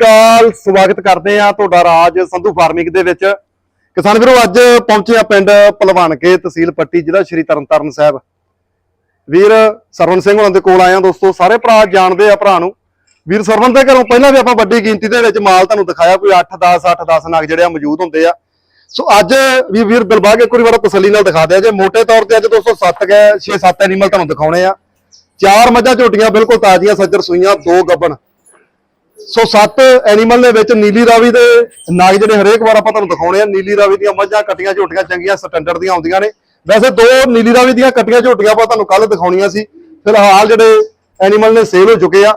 ਅਕਾਲ ਸਵਾਗਤ ਕਰਦੇ ਆ ਤੁਹਾਡਾ ਰਾਜ ਸੰਧੂ ਫਾਰਮਿੰਗ ਦੇ ਵਿੱਚ। ਕਿਸਾਨ ਵੀਰੋ, ਅੱਜ ਪਹੁੰਚੇ ਆ ਪਿੰਡ ਭਲਵਾਨਕੇ ਤਹਿਸੀਲ ਪੱਟੀ, ਜ਼ਿਲ੍ਹਾ ਸ਼੍ਰੀ ਤਰਨਤਾਰਨ ਸਾਹਿਬ। ਵੀਰ ਸਰਵਨ ਸਿੰਘ ਉਹਨਾਂ ਦੇ ਕੋਲ ਆਏ ਦੋਸਤੋ, ਸਾਰੇ ਭਰਾ ਜਾਣਦੇ ਆ ਭਰਾ ਨੂੰ। ਵੀਰ ਸਰਵਨ ਦੇ ਘਰੋਂ ਪਹਿਲਾਂ ਵੀ ਆਪਾਂ ਵੱਡੀ ਗਿਣਤੀ ਦੇ ਵਿੱਚ ਮਾਲ ਤੁਹਾਨੂੰ ਦਿਖਾਇਆ, ਕੋਈ 8 10 8 10 ਨਗ ਜਿਹੜੇ ਆ ਮੌਜੂਦ ਹੁੰਦੇ ਆ। ਸੋ ਅੱਜ ਵੀ ਵੀਰ ਦਿਲਬਾਗ ਇੱਕ ਵਾਰੀ ਵਾਰ ਤਸੱਲੀ ਨਾਲ ਦਿਖਾ ਦਿਆ ਜੇ। ਮੋٹے ਤੌਰ ਤੇ ਅੱਜ ਦੋਸਤੋ 7 ਗਏ 6 7 ਐਨੀਮਲ ਤੁਹਾਨੂੰ ਦਿਖਾਉਣੇ ਆ। ਚਾਰ ਮੱਝਾਂ ਝੋਟੀਆਂ ਬਿਲਕੁਲ ਤਾਜ਼ੀਆਂ, ਸੱਜਰ ਸੂਈਆਂ, ਦੋ ਗੱਬਣ। ਸੋ ਸੱਤ ਐਨੀਮਲ ਦੇ ਵਿੱਚ ਨੀਲੀ ਰਾਵੀ ਦੇ ਨਾਗ ਜਿਹੜੇ ਹਰੇਕ ਵਾਰ ਆਪਾਂ ਤੁਹਾਨੂੰ ਦਿਖਾਉਣੇ ਆ, ਨੀਲੀ ਰਾਵੀ ਦੀਆਂ ਮੱਝਾਂ, ਕੱਟੀਆਂ ਝੋਟੀਆਂ ਚੰਗੀਆਂ ਸਟੈਂਡਰਡ ਦੀਆਂ ਆਉਂਦੀਆਂ ਨੇ। ਵੈਸੇ ਦੋ ਨੀਲੀ ਰਾਵੀ ਦੀਆਂ ਕੱਟੀਆਂ ਝੋਟੀਆਂ ਆਪਾਂ ਤੁਹਾਨੂੰ ਕੱਲ ਦਿਖਾਉਣੀਆਂ ਸੀ। ਫਿਲਹਾਲ ਜਿਹੜੇ ਐਨੀਮਲ ਨੇ ਸੇਲ ਹੋ ਚੁੱਕੇ ਆ।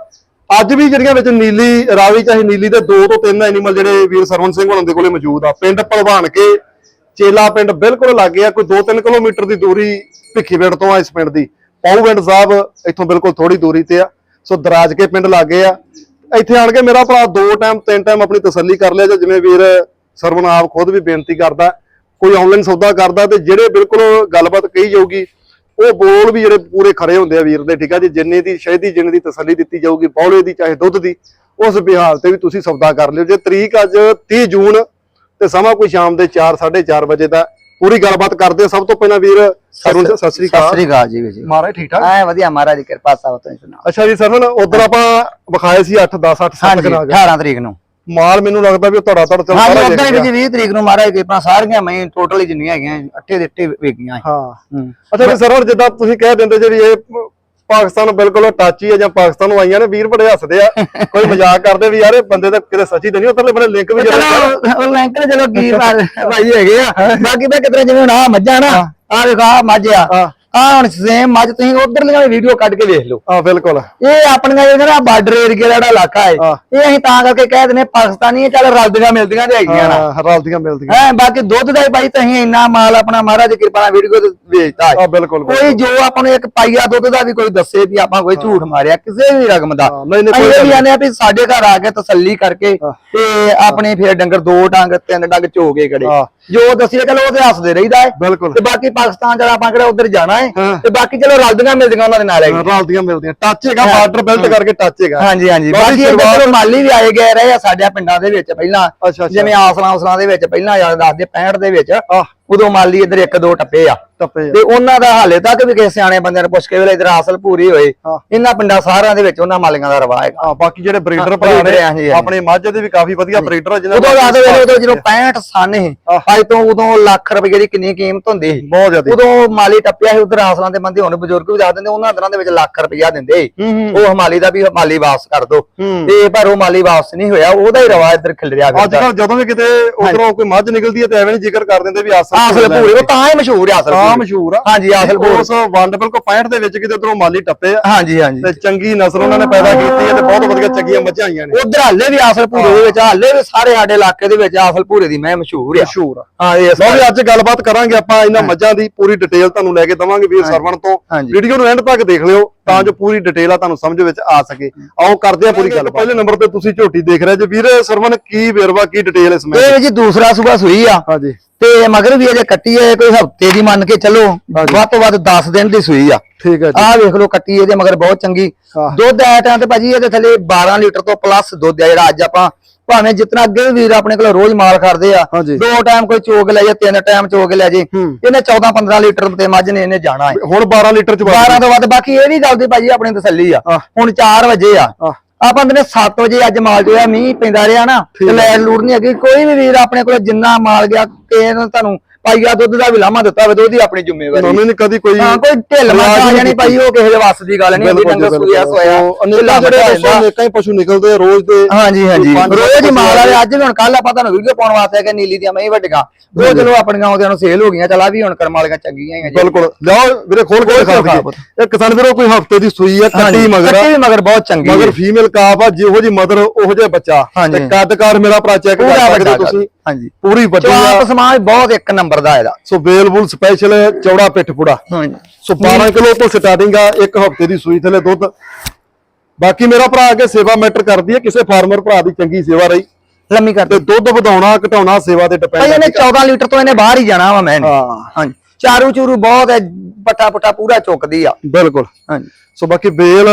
ਅੱਜ ਵੀ ਜਿਹੜੀਆਂ ਵਿੱਚ ਨੀਲੀ ਰਾਵੀ ਚਾਹੇ ਨੀਲੀ ਦੇ ਦੋ ਤੋਂ ਤਿੰਨ ਐਨੀਮਲ ਜਿਹੜੇ ਵੀਰ ਸਰਵਨ ਸਿੰਘ ਹੋਣਾ ਦੇ ਕੋਲੇ ਮੌਜੂਦ ਆ। ਪਿੰਡ ਭਲਵਾਨ ਕੇ, ਚੇਲਾ ਪਿੰਡ ਬਿਲਕੁਲ ਲਾਗੇ ਆ, ਕੋਈ 2-3 ਕਿਲੋਮੀਟਰ ਦੀ ਦੂਰੀ ਭਿੱਖੀਵਿੰਡ ਤੋਂ ਆ ਇਸ ਪਿੰਡ ਦੀ। ਪਾਉਵਿੰਡ ਸਾਹਿਬ ਇੱਥੋਂ ਬਿਲਕੁਲ ਥੋੜੀ ਦੂਰੀ ਤੇ ਆ। ਸੋ ਦਰਾਜ ਕੇ ਪਿੰਡ ਲਾਗੇ ਆ। ਇੱਥੇ ਆਣ ਕੇ ਮੇਰਾ ਭਰਾ ਦੋ ਟਾਈਮ ਤਿੰਨ ਟਾਈਮ ਆਪਣੀ ਤਸੱਲੀ ਕਰ ਲਿਆ ਜਿਵੇਂ ਵੀਰ ਸਰਵਨ ਆਪ ਖੁਦ ਵੀ ਬੇਨਤੀ ਕਰਦਾ, ਕੋਈ ਆਨਲਾਈਨ ਸੌਦਾ ਕਰਦਾ ਤੇ ਜਿਹੜੇ ਬਿਲਕੁਲ ਗੱਲਬਾਤ ਕਹੀ ਜਾਊਗੀ, ਉਹ ਬੋਲ ਵੀ ਜਿਹੜੇ ਪੂਰੇ ਖਰੇ ਹੁੰਦੇ ਆ ਵੀਰ ਦੇ, ਠੀਕ ਆ ਜੀ, ਜਿੰਨੇ ਦੀ ਸ਼ਹਿਦੀ, ਜਿੰਨੇ ਦੀ ਤਸੱਲੀ ਦਿੱਤੀ ਜਾਊਗੀ, ਬੌਲੇ ਦੀ ਚਾਹੇ ਦੁੱਧ ਦੀ, ਉਸ ਬਿਹਾਰ ਤੇ ਵੀ ਤੁਸੀਂ ਸੌਦਾ ਕਰ ਲਿਓ। ਜੇ ਤਰੀਕ ਅੱਜ 30 ਜੂਨ ਤੇ ਸਮਾਂ ਕੋਈ ਸ਼ਾਮ ਦੇ 4 4:30 ਵਜੇ ਦਾ ਪੂਰੀ ਗੱਲਬਾਤ ਕਰਦੇ ਆ ਸਭ ਤੋਂ ਪਹਿਲਾਂ ਵੀਰ ਸਰਵਨ ਸਤਿ ਸ੍ਰੀ ਸਤਿ ਅਕਾਲ। ਸ੍ਰੀ ਅਕਾਲ ਜੀ ਵੀਰ ਜੀ। ਮਹਾਰਾਜ ਠੀਕ ਠਾਕ? ਐ ਵਧੀਆ ਮਹਾਰਾਜ ਦੀ ਕਿਰਪਾ ਸਾਹਿਬ ਤੁਸੀਂ ਸੁਣਾਓ। ਅੱਛਾ ਜੀ ਸਰਵਨ ਉਧਰ ਆਪਾਂ ਵਿਖਾਏ ਸੀ 8 10 8 7 ਹਾਂਜੀ ਕਨਾਗ 18 ਤਰੀਕ ਨੂੰ। ਮਾਲ ਮੈਨੂੰ ਲੱਗਦਾ ਵੀ ਉਹ ਧੜਾ ਧੜ ਚੱਲ ਹਾਂਜੀ ਉਦਾਂ ਵੀ। ਜੀ 20 ਤਰੀਕ ਨੂੰ ਮਹਾਰਾਜ ਦੀ ਕਿਰਪਾ ਸਾਰੀਆਂ ਮੈਂ ਟੋਟਲੀ ਜਿੰਨੀਆਂ ਹੈਗੀਆਂ ਅੱਠੇ ਦੇ ਅੱਠੇ ਵੇਗੀਆਂ ਹਾਂ। ਹੂੰ। ਅੱਛਾ ਜੀ ਸਰਵਨ ਜਿੱਦਾਂ ਤੁਸੀਂ ਕਹਿ ਦਿੰਦੇ ਜਿਹੜੀ ਇਹ ਪਾਕਿਸਤਾਨ ਬਿਲਕੁਲ ਟੱਚ ਹੀ ਹੈ ਜਾਂ ਪਾਕਿਸਤਾਨ ਨੂੰ ਆਈਆਂ ਨੇ ਵੀਰ ਬੜੇ ਹੱਸਦੇ ਆ। ਕੋਈ ਮਜ਼ਾਕ ਕਰਦੇ ਵੀ ਯਾਰ ਇਹ ਬੰਦੇ ਤਾਂ ਕਿਤੇ ਸੱਚੀ ਤਾਂ ਨਹੀਂ ਉਧਰਲੇ ਬਣੇ ਲਿੰਕ ਵੀ ਜਿਹੜੇ ਚਲੋ ਉਹ ਲਿੰਕ ਤੇ ਚਲੋ ਕੀ ਭਾਈ ਹੈਗੇ ਆ। ਬਾਕੀ ਮੈਂ ਕਿਤੇ ਜਿਵੇਂ ਹੁਣ ਆ ਮੱਝਾਂ ਨਾ ਆ ਆ ਮੱਝ ਆ। ਆ ਹੁਣ ਸੇਮ ਮੱਝ ਤੁਸੀਂ ਉਧਰ ਲੀਆਂ ਵੀਡੀਓ ਕੱਢ ਕੇ ਵੇਖ ਲਓ। ਹਾਂ ਬਿਲਕੁਲ। ਇਹ ਆਪਣੀਆਂ ਜਿਹੜਾ ਨਾ ਬਾਰਡਰ ਏਰੀਆ ਦਾ ਜਿਹੜਾ ਇਲਾਕਾ ਹੈ। ਇਹ ਅਸੀਂ ਤਾਂ ਕਰਕੇ ਕਹਿ ਦਿੰਦੇ ਪਾਕਿਸਤਾਨੀ ਚੱਲ ਰਲਦੀਆਂ ਮਿਲਦੀਆਂ ਤੇ ਹੈਗੀਆਂ ਨਾ। ਹਾਂ ਰਲਦੀਆਂ ਮਿਲਦੀਆਂ। ਹੈ ਬਾਕੀ ਦੁੱਧ ਦਾ ਹੀ ਭਾਈ ਤੁਸੀਂ ਇੰਨਾ ਮਾਲ ਆਪਣਾ ਮਹਾਰਾਜ ਕਿਰਪਾ ਨਾਲ ਵੀਡੀਓ ਤੇ ਵੇਚਦਾ ਹੈ। ਹਾਂ ਬਿਲਕੁਲ। ਕੋਈ ਜੋ ਆਪਾਂ ਨੂੰ ਇੱਕ ਪਾਈਆ ਦੁੱਧ ਦਾ ਵੀ ਕੋਈ ਦੱਸੇ ਵੀ ਆਪਾਂ ਕੋਈ ਝੂਠ ਮਾਰਿਆ ਕਿਸੇ ਵੀ ਰਕਮ ਦਾ। ਹਾਂ, ਨਹੀਂ, ਨਹੀਂ, ਕੋਈ ਅਸੀਂ ਇਹ ਆਨੇ ਆ ਵੀ ਸਾਡੇ ਘਰ ਆ ਕੇ ਤਸੱਲੀ ਕਰਕੇ। ਤੇ ਆਪਣੇ ਫੇਰ ਡੰਗਰ ਦੋ ਡੰਗ ਤਿੰਨ ਡੰਗ ਚੋ ਕੇ ਹਾਂ। ਜੋ ਦੱਸੀਏ ਚਲੋ ਉਹਦੇ ਹੱਸਦੇ ਰਹੀਦਾ ਹੈ। ਬਿਲਕੁਲ। ਤੇ ਬਾਕੀ ਪਾਕਿਸਤਾਨ ਜਿਹੜਾ ਆਪਾਂ ਕਿਹੜਾ ਉਧਰ ਜਾਣਾ ਹੈ ਹਾਂ। ਤੇ ਬਾਕੀ ਚਲੋ ਰਲਦੀਆਂ ਮਿਲਦੀਆਂ ਉਹਨਾਂ ਦੇ ਨਾਲ ਹੈਗੀ ਰਲਦੀਆਂ ਮਿਲਦੀਆਂ। ਟੱਚ ਹੈਗਾ ਬਾਰਡਰ ਬਿਲਟ ਕਰਕੇ ਟੱਚ ਹੈਗਾ। ਹਾਂਜੀ ਹਾਂਜੀ। ਬਾਕੀ ਬਾਕੀ ਸ਼ੁਰੂਆਤ- ਚਲੋ ਮਾਲੀ ਵੀ ਆਏ ਗਏ ਰਹੇ ਆ ਸਾਡੇ ਪਿੰਡਾਂ ਦੇ ਵਿੱਚ ਪਹਿਲਾਂ। ਅੱਛਾ। ਜਿਵੇਂ ਆਸਲਾਂ ਉਸਲਾਂ ਦੇ ਵਿੱਚ ਪਹਿਲਾਂ ਯਾਦ ਦੱਸਦੇ 65 ਦੇ ਵਿੱਚ। ਆਹ। ਉਦੋਂ ਮਾਲੀ ਇੱਧਰ ਇੱਕ ਦੋ ਟੱਪੇ ਆ ਟੱਪੇ ਆ। ਤੇ ਉਹਨਾਂ ਦਾ ਹਾਲੇ ਤੱਕ ਵੀ ਕਿਸੇ ਸਿਆਣੇ ਬੰਦੇ ਨੇ ਪੁੱਛ ਕੇ ਵੇਲੇ ਇਧਰ ਆਸਲ ਪੂਰੀ ਹੋਏ ਹਾਂ। ਇਹਨਾਂ ਪਿੰਡਾਂ ਸਾਰਿਆਂ ਦੇ ਵਿੱਚ ਉਹਨਾਂ ਮਾਲੀਆਂ ਦਾ ਰਵਾ ਹੈਗਾ ਹਾਂ ਬਾਕੀ ਜਿਹੜੇ ਬਰੀਡਰ ਭਰਾ breeder ਨੇ ਆ, ਹਾਂਜੀ, ਹਾਂਜੀ। ਆਪਣੇ ਮਾਝੇ ਦੇ ਵੀ ਕਾਫੀ ਵਧੀਆ ਬਰੀਡਰ ਜਿਹਨਾਂ ਉਦੋਂ ਯਾਦ ਵੇਲੇ ਉਦੋਂ ਜਦੋਂ 65 ਸਨ ਸੀ। ਅੱਜ ਤੋਂ ਉਦੋਂ ਲੱਖ ਰੁਪਏ ਦੀ ਕਿੰਨੀ ਕੀਮਤ ਹੁੰਦੀ ਸੀ ਬਹੁਤ ਜ਼ਿਆਦਾ ਉਦੋਂ ਮਾਲੀ ਟੱਪਿਆ ਸੀ ਉਧਰ ਆਸਲਾਂ ਦੇ ਬੰਦੇ ਹੁਣ ਬਜ਼ੁਰਗ ਵੀ ਦੱਸ ਦਿੰਦੇ ਉਹਨਾਂ ਦਿਨਾਂ ਦੇ ਵਿੱਚ ਲੱਖ ਰੁਪਇਆ ਦਿੰਦੇ ਸੀ। ਹੂੰ ਹੂੰ ਉਹ ਹਮਾਲੀ ਦਾ ਵੀ ਹਮਾਲੀ ਵਾਪਸ ਕਰ ਦੋ ਹੂੰ। ਤੇ ਪਰ ਉਹ ਮਾਲੀ ਵਾਪਸ ਨਹੀਂ ਹੋਇਆ ਉਹਦਾ ਹੀ ਰਵਾ ਇੱਧਰ ਖਿਲ ਰਿਹਾ ਅੱਜ ਕੱਲ ਜਦੋਂ ਵੀ ਕਿਤੇ ਉਧਰੋਂ ਕੋਈ ਮੱਝ ਨਿਕਲਦੀ ਹੈ ਤੇ ਐਵੇਂ ਨਹੀਂ ਜ਼ਿਕਰ ਕਰ ਦਿੰਦੇ ਵੀ ਆਸਲ ਆਸਲ ਪੂਰੀ ਉਹ ਤਾਂ ਹੀ ਮਸ਼ਹੂਰ ਹੈ ਆਸਲ ਪੂਰੀ। ਮਸ਼ਹੂਰ ਆ। ਹਾਂਜੀ ਆਸਲ ਪੂਰੀ ਉਸ ਵੰਡ ਬਿਲਕੁਲ 65 ਦੇ ਵਿੱਚ ਕਿਤੇ ਉਧਰੋਂ ਮਾਲੀ ਟੱਪੇ ਆ। ਹਾਂਜੀ ਹਾਂਜੀ। ਤੇ ਚੰਗੀ ਨਸਲ ਉਹਨਾਂ ਨੇ ਪੈਦਾ ਕੀਤੀ ਹੈ ਤੇ ਬਹੁਤ ਵਧੀਆ ਚੰਗੀਆਂ ਮੱਝਾਂ ਆਈਆਂ ਨੇ। ਉਧਰ ਹਾਲੇ ਵੀ ਆਸਲ ਪੂਰੇ ਦੇ ਵਿੱਚ ਹਾਲੇ ਵੀ ਸਾਰੇ ਸਾਡੇ ਇਲਾਕੇ ਦੇ ਵਿੱਚ ਆਸਲ ਪੂਰੇ ਦੀ ਮੈਂ ਮਸ਼ਹੂਰ ਆ। ਮਸ਼ਹੂਰ ਆ। ਹਾਂ ਇਸ ਵੀ ਅੱਜ ਗੱਲਬਾਤ ਕਰਾਂਗੇ ਆਪਾਂ ਇਹਨਾਂ ਮੱਝਾਂ ਦੀ ਪੂਰੀ ਡਿਟੇਲ ਤੁਹਾਨੂੰ ਲੈ ਕੇ ਦਵਾਂਗੇ ਵੀਰ ਸਰਵਣ ਤੋਂ। ਵੀਡੀਓ ਨੂੰ ਐਂਡ ਤੱਕ ਦੇਖ ਲਿਓ ਤਾਂ ਜੋ ਪੂਰੀ ਡਿਟੇਲ ਆ ਤੁਹਾਨੂੰ ਸਮਝ ਵਿੱਚ ਆ ਸਕੇ। ਆਓ ਕਰਦੇ ਆ ਪੂਰੀ ਗੱਲ ਪਹਿਲੇ ਨੰਬਰ ਤੇ ਤੁਸੀਂ ਝੋਟੀ ਦੇਖ ਰਹੇ ਜੇ। ਵੀਰ ਸਰਵਣ ਕੀ ਵੇਰਵਾ ਕੀ ਡਿਟੇਲ ਇਸ ਮੈਂ ਇਹ ਜੀ ਦੂਸਰਾ ਸੂਬਾ ਸੂਈ ਆ। ਹਾਂਜੀ। ਤੇ ਮਗਰ ਵੀ ਅਜੇ ਕੱਟੀ ਹੈ ਕੋਈ ਹਫ਼ਤੇ ਦੀ ਮੰਨ ਕੇ ਚੱਲੋ। ਵੱਧ ਤੋਂ ਵੱਧ 10 ਦਿਨ ਦੀ ਸੂਈ ਆ ਠੀਕ ਹੈ ਜੀ ਆਹ ਵੇਖ ਲਓ ਕੱਟੀ ਇਹਦੇ ਮਗਰ ਬਹੁਤ ਚੰਗੀ। ਦੁੱਧ ਐ ਟਾਂ ਤੇ ਭਾਜੀ ਇਹਦੇ ਥੱਲੇ 12 ਲੀਟਰ ਤੋਂ ਪਲੱਸ ਦੁੱਧ ਆ ਜਿਹੜਾ ਅੱਜ ਆਪਾਂ ਭਾਵੇਂ ਜਿਤਨਾ ਅੱਗੇ ਵੀਰ ਆਪਣੇ ਕੋਲ ਰੋਜ਼ ਮਾਲ ਖੜਦੇ ਆ। ਦੋ ਟਾਈਮ ਕੋਈ ਚੋਗ ਲੈ ਜਾ ਤਿੰਨ ਟਾਈਮ ਚੋਗ ਲੈ ਜੇ। ਇਹਨੇ 14 15 ਲੀਟਰ ਤੇ ਮੱਝ ਨੇ ਇਹਨੇ ਜਾਣਾ ਹੈ ਹੁਣ 12 ਲੀਟਰ ਚ 12 ਤੋਂ ਵੱਧ ਬਾਕੀ ਇਹ ਵੀ ਗੱਲ ਦੀ ਭਾਜੀ ਆਪਣੀ ਤਸੱਲੀ ਆ। ਹੁਣ 4 ਵਜੇ ਆ। ਆਪਾਂ ਨੇ 7 ਵਜੇ ਅੱਜ ਮਾਲ ਜੋ ਆ ਮੀਂਹ ਪੈਂਦਾ ਰਿਹਾ ਨਾ ਤੇ। ਲੈਣ ਲੂੜ ਨਹੀਂ ਹੈਗੀ ਕੋਈ ਵੀ ਵੀਰ ਆਪਣੇ ਕੋਲ ਜਿੰਨਾ ਮਾਲ ਗਿਆ ਕਿਸੇ ਨੇ ਤੁਹਾਨੂੰ ਪਾਈਆ ਦੁੱਧ ਦਾ ਵੀ ਲਾਮਾ ਦਿੱਤਾ ਹੋਵੇ ਤੇ ਉਹਦੀ ਆਪਣੀ ਜ਼ਿੰਮੇਵਾਰੀ। ਉਹਨਾਂ ਨੇ ਕਦੀ ਕੋਈ ਹਾਂ ਕੋਈ ਢਿੱਲ ਮਾਰ ਨਹੀਂ ਜਾਣੀ ਭਾਈ ਉਹ ਕਿਸੇ ਦੇ ਵੱਸ ਦੀ ਗੱਲ ਨਹੀਂ ਹੁੰਦੀ ਡੰਗਰ ਸੂਇਆ। ਸੋਇਆ ਅਨੇਕਾਂ ਜਿਹੜੇ ਅਨੇਕਾਂ ਹੀ ਪਸ਼ੂ ਨਿਕਲਦੇ ਆ ਰੋਜ਼ ਦੇ। ਹਾਂਜੀ ਹਾਂਜੀ। ਰੋਜ਼ ਹੀ ਮਾਲ ਆ ਵਾਲੇ ਅੱਜ ਵੀ ਹੁਣ ਕੱਲ ਆਪਾਂ ਤੁਹਾਨੂੰ ਵੀਡੀਓ ਪਾਉਣ ਵਾਸਤੇ ਕਿ ਨੀਲੀ ਦੀਆਂ ਮੈਂ ਵੱਡੀਆਂ। ਉਹ ਚਲੋ ਆਪਣੀਆਂ ਨੂੰ ਸੇਲ ਹੋ ਗਈਆਂ ਚਲ ਆ ਵੀ ਹੁਣ ਕਰਮ ਵਾਲੀਆਂ ਚੰਗੀਆਂ ਹੀ ਆ ਜੀ। ਬਿਲਕੁਲ। ਲਿਆਓ ਵੀਰੇ ਖੋਲ ਕੇ ਦਿਖਾ ਦਈਏ। ਇਹ ਕਿਸਾਨ ਵੀਰੋ ਕੋਈ ਹਫ਼ਤੇ ਦੀ ਸੂਈ ਆ ਕੱਟੀ ਮਗਰ ਆ। ਕੱਟੀ ਮਗਰ ਬਹੁਤ ਚੰਗੀ ਮਗਰ। ਫੀਮੇਲ ਕਾਫ ਆ ਜਿਹੋ ਜੀ ਮਦਰ ਉਹੋ ਜਿਹਾ ਬੱਚਾ। ਤੇ ਕੱਦ ਕਾਰ ਮੇਰਾ ਭਰਾ ਚੈੱਕ ਕਰ ਸਕਦੇ ਤੁਸੀਂ? ਹਾਂਜੀ। ਪੂਰੀ ਵੱਡੀ ਆ ਸਮਾਜ ਬਹੁਤ ਇੱਕ ਨੰਬਰ ਦਾ ਇਹਦਾ। ਸੋ ਬੇਲਬੁਲ ਸਪੈਸ਼ਲ ਚੌੜਾ ਪਿੱਠ ਪੁੜਾ। ਹਾਂਜੀ। ਸੋ 12 ਕਿਲੋ ਤੋਂ ਸਟਾਰਟਿੰਗ ਆ ਇੱਕ ਹਫ਼ਤੇ ਦੀ ਸੂਈ ਥਲੇ ਦੁੱਧ। ਬਾਕੀ ਮੇਰਾ ਭਰਾ ਅੱਗੇ ਸੇਵਾ ਮੈਟਰ ਕਰਦੀ ਹੈ ਕਿਸੇ ਫਾਰਮਰ ਭਰਾ ਦੀ ਚੰਗੀ ਸੇਵਾ ਰਹੀ। ਲੰਮੀ ਕਰ ਤੇ ਦੁੱਧ ਵਧਾਉਣਾ ਘਟਾਉਣਾ ਸੇਵਾ ਤੇ ਭਾਈ ਇਹਨੇ ਡਿਪੈਂਡ 14 ਲੀਟਰ ਤੋਂ ਇਹਨੇ ਬਾਹਰ ਹੀ ਜਾਣਾ ਵਾ ਮੈਂ। ਹਾਂਜੀ। ਚਾਰੂ ਚੂਰੂ ਬਹੁਤ ਹੈ ਪੱਟਾ ਪੁੱਟਾ ਪੂਰਾ ਚੁੱਕਦੀ ਆ। ਬਿਲਕੁਲ। ਹਾਂਜੀ। ਸੋ ਬਾਕੀ ਬੇਲ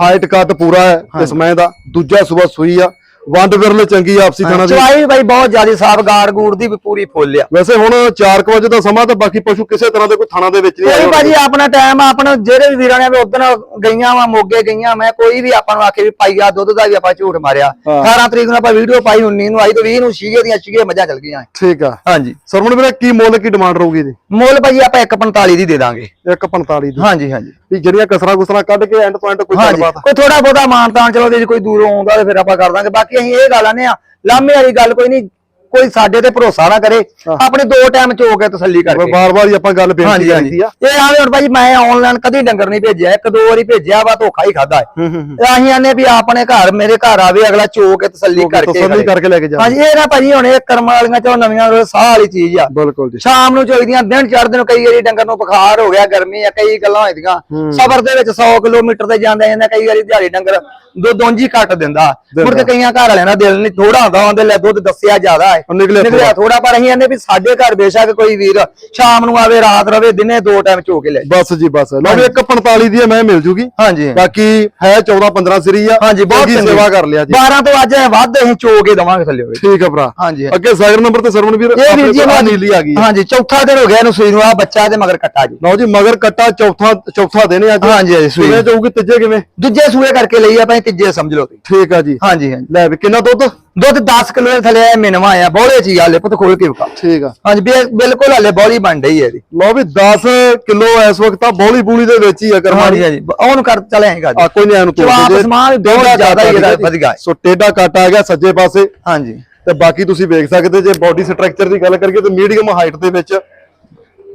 ਹਾਈਟ ਕੱਦ ਪੂਰਾ ਹੈ ਇਸ ਸਮੇਂ ਦਾ। ਦੂਜਾ ਸੂਬਾ ਸੂਈ ਆ। ਵੰਡ ਵਿਰਲੇ ਚੰਗੀ ਆਪਸੀ ਥਾਣਾ ਦੀ। ਚਵਾਈ ਬਾਈ ਬਹੁਤ ਜ਼ਿਆਦਾ ਸਾਫ਼ ਗਾੜ ਗੂੜ ਦੀ ਵੀ ਪੂਰੀ ਫੁੱਲ ਆ। ਵੈਸੇ ਹੁਣ 4 ਵਜੇ ਦਾ ਸਮਾਂ ਤੇ ਬਾਕੀ ਪਸ਼ੂ ਕਿਸੇ ਤਰ੍ਹਾਂ ਦੇ ਕੋਈ ਥਾਣਾ ਦੇ ਵਿੱਚ ਨਹੀਂ ਆਏ ਕੋਈ। ਭਾਜੀ ਆਪਣਾ ਟਾਈਮ ਆ ਆਪਣਾ ਜਿਹੜੇ ਵੀ ਵੀਰਾਂ ਨੇ ਵੀ ਉਦੋਂ ਗਈਆਂ ਵਾ ਮੋਗੇ ਗਈਆਂ ਮੈਂ ਕੋਈ ਵੀ ਆਪਾਂ ਨੂੰ ਆਖੇ ਵੀ ਪਾਈਆ ਦੁੱਧ ਦਾ ਵੀ ਆਪਾਂ ਝੂਠ ਮਾਰਿਆ। ਹਾਂ। 18 ਤਰੀਕ ਨੂੰ ਆਪਾਂ ਵੀਡੀਓ ਪਾਈ 19 ਨੂੰ ਆਈ ਤੇ 20 ਨੂੰ ਸੀਗੇ ਦੀਆਂ ਸੀਗੇ ਮੱਝਾਂ ਚਲ ਗਈਆਂ। ਠੀਕ ਆ। ਹਾਂਜੀ। ਸਰਵਣ ਵੀਰੇ ਕੀ ਮੁੱਲ ਕੀ ਡਿਮਾਂਡ ਰਹੂਗੀ ਜੀ ਮੁੱਲ ਭਾਜੀ ਆਪਾਂ 145 ਦੀ ਦੇ ਦਾਂਗੇ। 145 ਦੀ। ਹਾਂਜੀ ਹਾਂਜੀ। ਵੀ ਜਿਹੜੀਆਂ ਕਸਰਾਂ ਕੁਸਰਾਂ ਕੱਢ ਕੇ ਐਂਡ ਐਂਡ ਕੋਈ ਹਾਂਜੀ। ਗੱਲਬਾਤ। ਕੋਈ ਥੋੜਾ ਬਹੁਤਾ ਮਾਨਤਾਨ ਚਲੋ ਜੇ ਕੋਈ ਦੂਰੋਂ ਆਉਂਦਾ ਤੇ ਫਿਰ ਆਪਾਂ ਕਰ ਦਾਂਗੇ। ਬਾਕੀ ਅਸੀਂ ਇਹ ਗੱਲ ਆਨੇ ਆ ਲਾਮੇ ਵਾਲੀ ਗੱਲ ਕੋਈ ਨਹੀਂ। ਕੋਈ ਸਾਡੇ ਤੇ ਭਰੋਸਾ ਨਾ ਕਰੇ ਆਪਣੇ ਦੋ ਟਾਈਮ ਚੋ ਕੇ ਤਸੱਲੀ ਕਰਕੇ। ਬਾਰ-ਬਾਰ ਹੀ ਆਪਾਂ ਗੱਲ ਬੇਨਤੀ ਕੀਤੀ ਆ। ਇਹ ਆਵੇ ਹੁਣ ਭਾਜੀ ਮੈਂ ਆਨਲਾਈਨ ਕਦੀ ਡੰਗਰ ਨਹੀਂ ਭੇਜਿਆ ਇੱਕ ਦੋ ਵਾਰੀ ਭੇਜਿਆ ਵਾ ਧੋਖਾ ਹੀ ਖਾਦਾ ਹੈ। ਹੂੰ ਹੂੰ ਹੂੰ। ਅਸੀਂ ਆਨੇ ਵੀ ਆਪਣੇ ਘਰ ਮੇਰੇ ਘਰ ਆਵੇ ਅਗਲਾ ਚੋ ਕੇ ਤਸੱਲੀ ਕਰਕੇ ਤਸੱਲੀ ਕਰੇ। ਕਰਕੇ ਲੈ ਕੇ ਜਾ ਹਾਂਜੀ ਇਹ ਨਾ ਭਾਜੀ ਹੁਣ ਇਹ ਕਰਮ ਵਾਲੀਆਂ ਚੋਂ ਨਵੀਆਂ ਸਾਹ ਵਾਲੀ ਚੀਜ਼ ਆ। ਬਿਲਕੁਲ ਜੀ। ਸ਼ਾਮ ਨੂੰ ਚੋਈਦੀਆਂ ਦਿਨ ਚੜ੍ਹਦੇ ਨੂੰ ਕਈ ਵਾਰੀ ਡੰਗਰ ਨੂੰ ਬੁਖਾਰ ਹੋ ਗਿਆ ਗਰਮੀ ਆ ਕਈ ਗੱਲਾਂ ਹੋਈਆਂ ਸਫ਼ਰ ਦੇ ਵਿੱਚ 100 ਕਿਲੋਮੀਟਰ ਤੇ ਜਾਂਦੇ ਜਾਂਦੇ ਕਈ ਵਾਰੀ ਦਿਹਾੜੀ ਡੰਗਰ ਦੁੱਧ ਉਂਝ ਘੱਟ ਦਿੰਦਾ। ਮੁੜ ਕੇ ਕਈਆਂ ਘਰ ਵਾਲਿਆਂ ਦਾ ਦਿਲ ਨਹੀਂ ਥੋੜਾ ਹੁੰਦਾ ਉਹਦੇ ਲੈ ਦੁੱਧ ਦੱਸਿਆ ਜ਼ਿਆਦਾ ਹੈ। ਨਿਕਲਿਆ ਥੋੜਾ ਪਰ ਅਸੀਂ ਕਹਿੰਦੇ ਵੀ ਸਾਡੇ ਘਰ ਬੇਸ਼ੱਕ ਕੋਈ ਵੀਰ ਸ਼ਾਮ ਨੂੰ ਆਵੇ ਰਾਤ ਰਵੇ ਦਿਨੇ ਦੋ ਟਾਈਮ ਚੋ ਕੇ ਲੈ। ਬਸ ਜੀ ਬਸ। ਲਓ ਵੀ 145 ਦੀ ਮੈਂ ਮਿਲ ਜੂਗੀ। ਹਾਂਜੀ। ਬਾਕੀ ਹੈ 14 15 ਸਿਰੀ ਆ। ਹਾਂਜੀ ਬਹੁਤ। ਸੇਵਾ ਕਰ ਲਿਆ ਜੀ। 12 ਤੋਂ ਅੱਜ ਵੱਧ ਅਸੀਂ ਚੋ ਕੇ ਦਵਾਂਗੇ ਥੱਲੇ ਠੀਕ ਆ ਭਰਾ। ਹਾਂਜੀ। ਅੱਗੇ ਸਾਗਰ ਨੰਬਰ ਤੇ ਸਰਵਣ ਵੀਰ ਇਹ ਵੀਰ ਜੀ ਨੀਲੀ ਆ ਗਈ ਆ। ਹਾਂਜੀ ਚੌਥਾ ਦਿਨ ਹੋ ਗਿਆ ਇਹਨੂੰ ਸੂਈ ਨੂੰ ਆ ਬੱਚਾ ਤੇ ਮਗਰ ਕੱਟਾ ਜੀ। ਲਓ ਜੀ ਮਗਰ ਕੱਟਾ ਚੌਥਾ ਚੌਥਾ ਦਿਨ ਅੱਜ ਹਾਂਜੀ, ਹਾਂਜੀ, ਸੂਈ। ਕਿਵੇਂ ਜਾਊਗੀ ਤੀਜੇ ਕਿਵੇਂ? ਦੂਜੇ ਸੂਏ ਕਰਕੇ ਲਈ ਆਪਾਂ ਇਹ ਤੀਜੇ ਸਮਝ ਲਓ ਠੀਕ ਆ ਜੀ। ਹਾਂਜੀ ਹਾਂਜੀ। ਲੈ ਵੀ ਕਿੰਨਾ ਦੁੱਧ? ਦੁੱਧ 10 ਕਿਲੋ ਦੇ ਥੱਲੇ ਆਇਆ ਮਿਨਵਾ ਆ ਬੋਲੇ ਚ ਹਾਲੇ ਪੁੱਤ ਖੋਲ ਕੇ ਵਿਖਾ। ਠੀਕ ਆ। ਹਾਂਜੀ ਬਿਲ- ਬਿਲਕੁਲ ਹਾਲੇ ਬੋਲੀ ਬਣ ਰਹੀ ਹੈ ਇਹਦੀ। ਲਓ ਵੀ 10 ਕਿਲੋ ਇਸ ਵਕਤ ਆ ਬੋਲੀ ਬੂਲੀ ਦੇ ਵਿੱਚ ਹੀ ਆ ਕਰਮਾਨੀ ਹਾਂਜੀ ਹਾਂਜੀ। ਉਹਨੂੰ ਕਰ ਚਲੇ ਆਏਗਾ ਆ ਕੋਈ ਨਹੀਂ ਇਹਨੂੰ ਤੋੜ ਜਵਾਬ ਦੇ। ਸਮਾਨ ਵੀ ਬਹੁਤ ਜ਼ਿਆਦਾ ਹੀ ਇਹਦਾ ਵਧੀਆ ਹੈ। ਸੋ ਟੇਡਾ ਕੱਟ ਆ ਗਿਆ ਸੱਜੇ ਪਾਸੇ। ਹਾਂਜੀ। ਤੇ ਬਾਕੀ ਤੁਸੀਂ ਵੇਖ ਸਕਦੇ ਜੇ ਬਾਡੀ ਸਟਰਕਚਰ ਦੀ ਗੱਲ ਕਰੀਏ ਤੇ ਮੀਡੀਅਮ ਹਾਈਟ ਦੇ ਵਿੱਚ।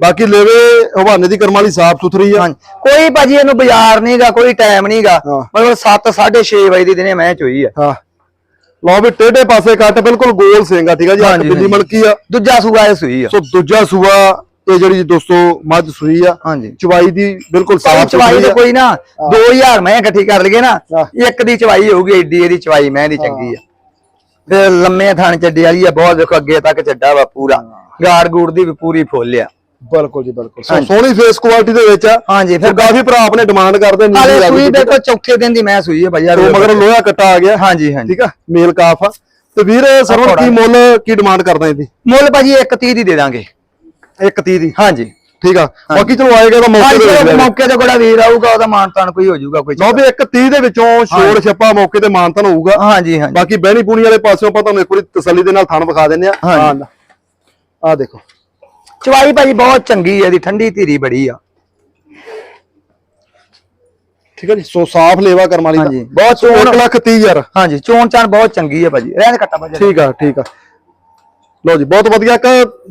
ਬਾਕੀ ਲੇਵੇ ਹਵਾਨੇ ਦੀ ਕਰਮ ਵਾਲੀ ਸਾਫ਼ ਸੁਥਰੀ ਆ। ਹਾਂਜੀ। ਕੋਈ ਭਾਜੀ ਇਹਨੂੰ ਬਾਜ਼ਾਰ ਨਹੀਂਗਾ ਕੋਈ ਟਾਈਮ ਨਹੀਂਗਾ ਹਾਂ। ਮਤਲਬ 7 6:30 ਵਜੇ ਦੀ ਦਿਨੇ ਮੈਂ ਚੋਈ ਆ। ਹਾਂ। ਲਓ ਵੀ ਟੇਢੇ ਪਾਸੇ ਕੱਟ ਬਿਲਕੁਲ ਗੋਲ ਸਿੰਘ ਆ ਠੀਕ ਆ ਜੀ ਅੱਖ ਹਾਂਜੀ, ਬਿੱਲੀ ਹਾਂਜੀ। ਮਲਕੀ ਆ। ਦੂਜਾ ਸੂਆ ਇਹ ਸੂਈ ਆ। ਸੋ ਦੂਜਾ ਸੂਆ ਇਹ ਜਿਹੜੀ ਦੋਸਤੋ ਮੱਝ ਸੂਈ ਆ ਹਾਂਜੀ। ਚਵਾਈ ਦੀ ਬਿਲਕੁਲ ਸਾਫ਼ ਸਾਫ਼ ਚਵਾਈ ਸੁਥਰੀ ਤੇ ਆ। ਕੋਈ ਨਾ 2000 ਮੈਂ ਇਕੱਠੀ ਕਰ ਲਈਏ ਨਾ ਹਾਂ। ਇੱਕ ਦੀ ਚਵਾਈ ਹੋਊਗੀ ਏਡੀ ਇਹਦੀ ਚਵਾਈ ਮੈਂ ਦੀ ਚੰਗੀ ਆ। ਤੇ ਲੰਮੇ ਥਾਣ ਚੱਡੀ ਵਾਲੀ ਆ ਬਹੁਤ ਦੇਖੋ ਅੱਗੇ ਤੱਕ ਚੱਡਾ ਵਾ ਪੂਰਾ। ਗਾੜ ਗੂੜ ਦੀ ਵੀ ਪੂਰੀ ਫੁੱਲ ਆ। ਬਿਲਕੁਲ ਜੀ ਬਿਲਕੁਲ। ਸੋ ਸੋਹਣੀ ਫੇਸ ਕੁਆਲਿਟੀ ਦੇ ਵਿੱਚ ਆ। ਹਾਂਜੀ ਫਿਰ ਕਾਫੀ ਭਰਾ ਆਪਣੇ ਡਿਮਾਂਡ ਕਰਦੇ ਨੀਲੀ ਹਾਲੇ ਰੰਗ ਸੂਈ। ਦੇਖੋ ਚੌਥੇ ਦਿਨ ਦੀ ਮੈਂ ਸੂਈ ਆ ਭਾਈ ਯਾਰ ਮਗਰ ਲੋਹਾ ਕੱਟਾ ਆ ਗਿਆ। ਹਾਂਜੀ ਹਾਂਜੀ। ਠੀਕ ਆ ਮੇਲ ਕਾਫ ਆ। ਤੇ ਵੀਰ ਸਰਵਣ ਕੀ ਮੁੱਲ ਕੀ ਡਿਮਾਂਡ ਕਰਦਾ ਇਹਦੀ? ਮੁੱਲ ਭਾਜੀ 130 ਦੀ ਦੇ ਦਾਂਗੇ। 130 ਦੀ? ਹਾਂਜੀ। ਠੀਕ ਆ। ਬਾਕੀ ਚਲੋ ਆਏਗਾ ਤਾਂ ਮੌਕੇ ਤੇ ਲੈਣਾ। ਮੌਕੇ ਤੇ ਕੋੜਾ ਵੀਰ ਆਊਗਾ ਉਹਦਾ ਮਾਨ ਤਾਨ ਕੋਈ ਹੋ ਜਾਊਗਾ ਕੋਈ ਲਓ ਵੀ 130 ਦੇ ਵਿੱਚੋਂ ਛੋੜ ਛੱਪਾ ਮੌਕੇ ਤੇ ਮਾਨਤਨ ਹੋਊਗਾ। ਹਾਂਜੀ ਹਾਂਜੀ। ਬਾਕੀ ਬਹਿਣੀ ਪੂਣੀ ਵਾਲੇ ਪਾਸਿਓਂ ਆਪਾਂ ਤੁਹਾਨੂੰ ਇੱਕ ਵਾਰੀ ਤਸੱਲੀ ਦੇ ਨਾਲ ਥਣ ਵਿਖਾ ਦਿੰਨੇ ਆ ਹਾਂਜੀ। ਆ ਦੇਖੋ। ਚਵਾਈ ਭਾਜੀ ਬਹੁਤ ਚੰਗੀ ਹੈ ਇਹਦੀ ਠੰਡੀ ਧੀਰੀ ਬੜੀ ਆ। ਠੀਕ ਹੈ ਜੀ ਸੋ ਸਾਫ਼ ਲੇਵਾ ਕਰਮ ਵਾਲੀ ਹਾਂਜੀ। ਬਹੁਤ ਚੋਣ 1 ਲੱਖ 30 ਹਜ਼ਾਰ। ਹਾਂਜੀ ਚੋਣ ਚਾਣ ਬਹੁਤ ਚੰਗੀ ਹੈ ਭਾਜੀ ਰਹਿਣ ਕੱਟਾ ਭਾਜੀ। ਠੀਕ ਆ ਠੀਕ ਆ। ਲਓ ਜੀ ਬਹੁਤ ਵਧੀਆ ਇੱਕ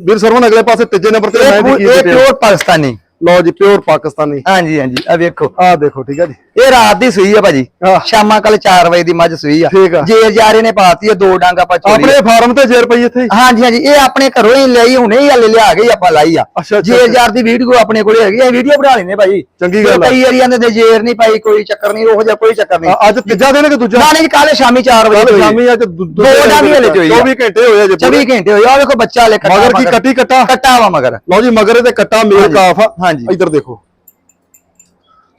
ਵੀਰ ਸਰਵਨ ਅਗਲੇ ਪਾਸੇ ਤੀਜੇ ਨੰਬਰ ਤੇ ਮੈਂ ਦੀ ਕੀ? ਪਿਓਰ ਪਾਕਿਸਤਾਨੀ। ਲਓ ਜੀ ਪਿਓਰ ਪਾਕਿਸਤਾਨੀ। ਹਾਂਜੀ ਹਾਂਜੀ ਆ ਵੇਖੋ। ਆ ਦੇਖੋ ਠੀਕ ਆ ਜੀ। ਇਹ ਰਾਤ ਦੀ ਸੂਈ ਹੈ ਭਾਜੀ। ਸ਼ਾਮਾਂ ਕੱਲ 4 ਵਜੇ ਦੀ ਮੱਝ ਸੂਈ ਆ। ਠੀਕ ਆ। ਜੇ ਜਾਰੇ ਨੇ ਪਾਤੀ ਹੈ ਦੋ ਡਾਂਗਾ ਆਪਾਂ ਚੋਰੀ ਆਪਣੇ ਫਾਰਮ ਤੇ ਜੇਰ ਪਈ ਇੱਥੇ? ਹੀ? ਹਾਂਜੀ ਹਾਂਜੀ ਇਹ ਆਪਣੇ ਘਰੋਂ ਹੀ ਲਈ ਹੁਣੇ ਹੀ ਹਲੇ ਲਿਆ ਗਈ ਆਪਾਂ ਲਾਈ ਆ। ਅੱਛਾ, ਅੱਛਾ, ਜੇਰ ਜਾਰ ਦੀ ਵੀਡੀਓ ਆਪਣੇ ਕੋਲੇ ਹੈਗੀ ਇਹ ਵੀਡੀਓ ਬਣਾ ਲੈਨੇ ਭਾਜੀ। ਚੰਗੀ ਗੱਲ ਆ। ਕਈ ਏਰੀਆ ਦੇ ਜੇਰ ਨਹੀਂ ਪਾਈ ਕੋਈ ਚੱਕਰ ਨਹੀਂ ਉਹੋ ਜਿਹਾ ਕੋਈ ਚੱਕਰ ਨਹੀਂ। ਆ- ਅੱਜ ਤੀਜਾ ਦਿਨ ਕਿ ਦੂਜਾ? ਨਾ ਨਹੀਂ ਕੱਲ ਸ਼ਾਮੀ 4 ਵਜੇ ਹੋਈ। ਸ਼ਾਮੀ ਅੱਜ ਦੂ- ਦੋ ਡਾਂਗੀ ਹਲੇ ਚੋਈ ਆ। 24 ਘੰਟੇ ਹੋਏ ਜੇ 24 ਘੰਟੇ ਹੋਏ ਆ। ਦੇਖੋ ਬੱਚਾ ਹਲੇ ਕੱਟਾ ਮਗਰ ਕੀ ਕੱਟੀ ਕੱਟਾ? ਕੱਟਾ ਵਾ ਮਗਰ। ਲਓ ਜੀ ਮਗਰ ਇਹਦੇ ਕੱਟਾ ਮੇਲ ਕਾਫ ਆ। ਹਾਂਜੀ। ਇੱਧਰ ਦੇਖੋ।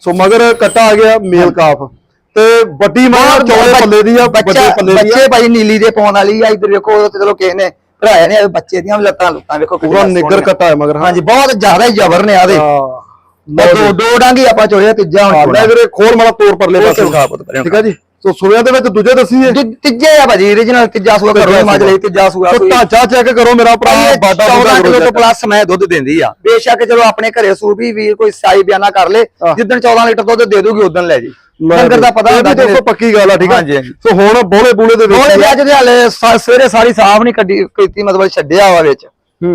ਸੋ ਮਗਰ ਕੱਟਾ ਆ ਗਿਆ ਮੇਲ ਕਾਫ। ਤੇ ਵੱਡੀ ਮਾਂ ਚੌੜੇ ਪੱਲੇ ਦੀ ਆ ਵੱਡੇ ਬੱਚਾ ਪੱਲੇ ਦੀ ਆ। ਬੱਚੇ ਭਾਈ ਨੀਲੀ ਦੇ ਪਾਉਣ ਵਾਲੀ ਆ ਇੱਧਰ ਵੇਖੋ ਉਹ ਤੇ ਚਲੋ ਕਿਸੇ ਨੇ ਭਰਾਇਆ ਨੇ ਬੱਚੇ ਦੀਆਂ ਵੀ ਲੱਤਾਂ ਲੁੱਤਾਂ ਵੇਖੋ ਪੂਰਾ ਨਿੱਗਰ। ਕੱਟਾ ਹੈ ਮਗਰ ਹਾਂਜੀ ਬਹੁਤ ਜ਼ਿਆਦਾ ਹੀ ਜ਼ਬਰ ਨੇ ਆਦੇ। ਹਾਂ। ਦੋ ਦੋ ਡਾਂਗੀ ਆਪਾਂ ਚੋੜਿਆ ਤੀਜਾ ਹੁਣ ਚੋੜਿਆ। ਵੀਰੇ ਖੋਲ ਮਾੜਾ ਤੋਰ ਪਰਲੇ ਪਾਸੇ। ਠੀਕ ਆ ਜੀ। ਸੋ ਸੁਣਿਆ ਦੇ ਵਿੱਚ ਦੂਜੇ ਦਸੀਏ ਦੂ- ਤੀਜੇ ਆ ਭਾਜੀ origignal ਤੀਜਾ ਸੂਆ ਹੀ ਮੱਝ ਲਈ ਤੀਜਾ ਸੂਆ ਸੂਈ। ਢਾਂਚਾ ਚੈੱਕ ਕਰੋ ਮੇਰਾ ਭਰਾ ਬਾਡਾ 14 ਕਿਲੋ ਤੋਂ ਪਲੱਸ ਮੈਂ ਦੁੱਧ ਦਿੰਦੀ ਆ ਬੇਸ਼ੱਕ ਚਲੋ ਆਪਣੇ ਘਰੇ ਸੂ ਵੀ ਵੀਰ ਕੋਈ ਸਾਈ ਬਿਆਨਾ ਕਰ ਲੇ। ਜਿੱਦਣ 14 ਲੀਟਰ ਦੁੱਧ ਦੇ ਦੂਗੀ ਉਦੋਂ ਲੈ ਜੀ ਲੈ ਡੰਗਰ ਦਾ ਜੀ। ਪਤਾ ਹੁੰਦਾ ਵੀ ਦੇਖੋ ਪੱਕੀ ਗੱਲ ਆ ਠੀਕ ਹਾਂਜੀ। ਸੋ ਹੁਣ ਬੋਲੇ ਬੂਲੇ ਦੇ ਵਿੱਚ ਉਹਨੇ ਹੀ ਵੀ ਆ। ਅੱਜ ਦੇ ਹਾਲੇ ਸਵੇਰੇ ਸਾਰੀ ਸਾਫ਼ ਨਹੀਂ ਕੱਢੀ ਕੀਤੀ ਮਤਲਬ ਛੱਡਿਆ ਵਾ ਵਿੱਚ ਹੂੰ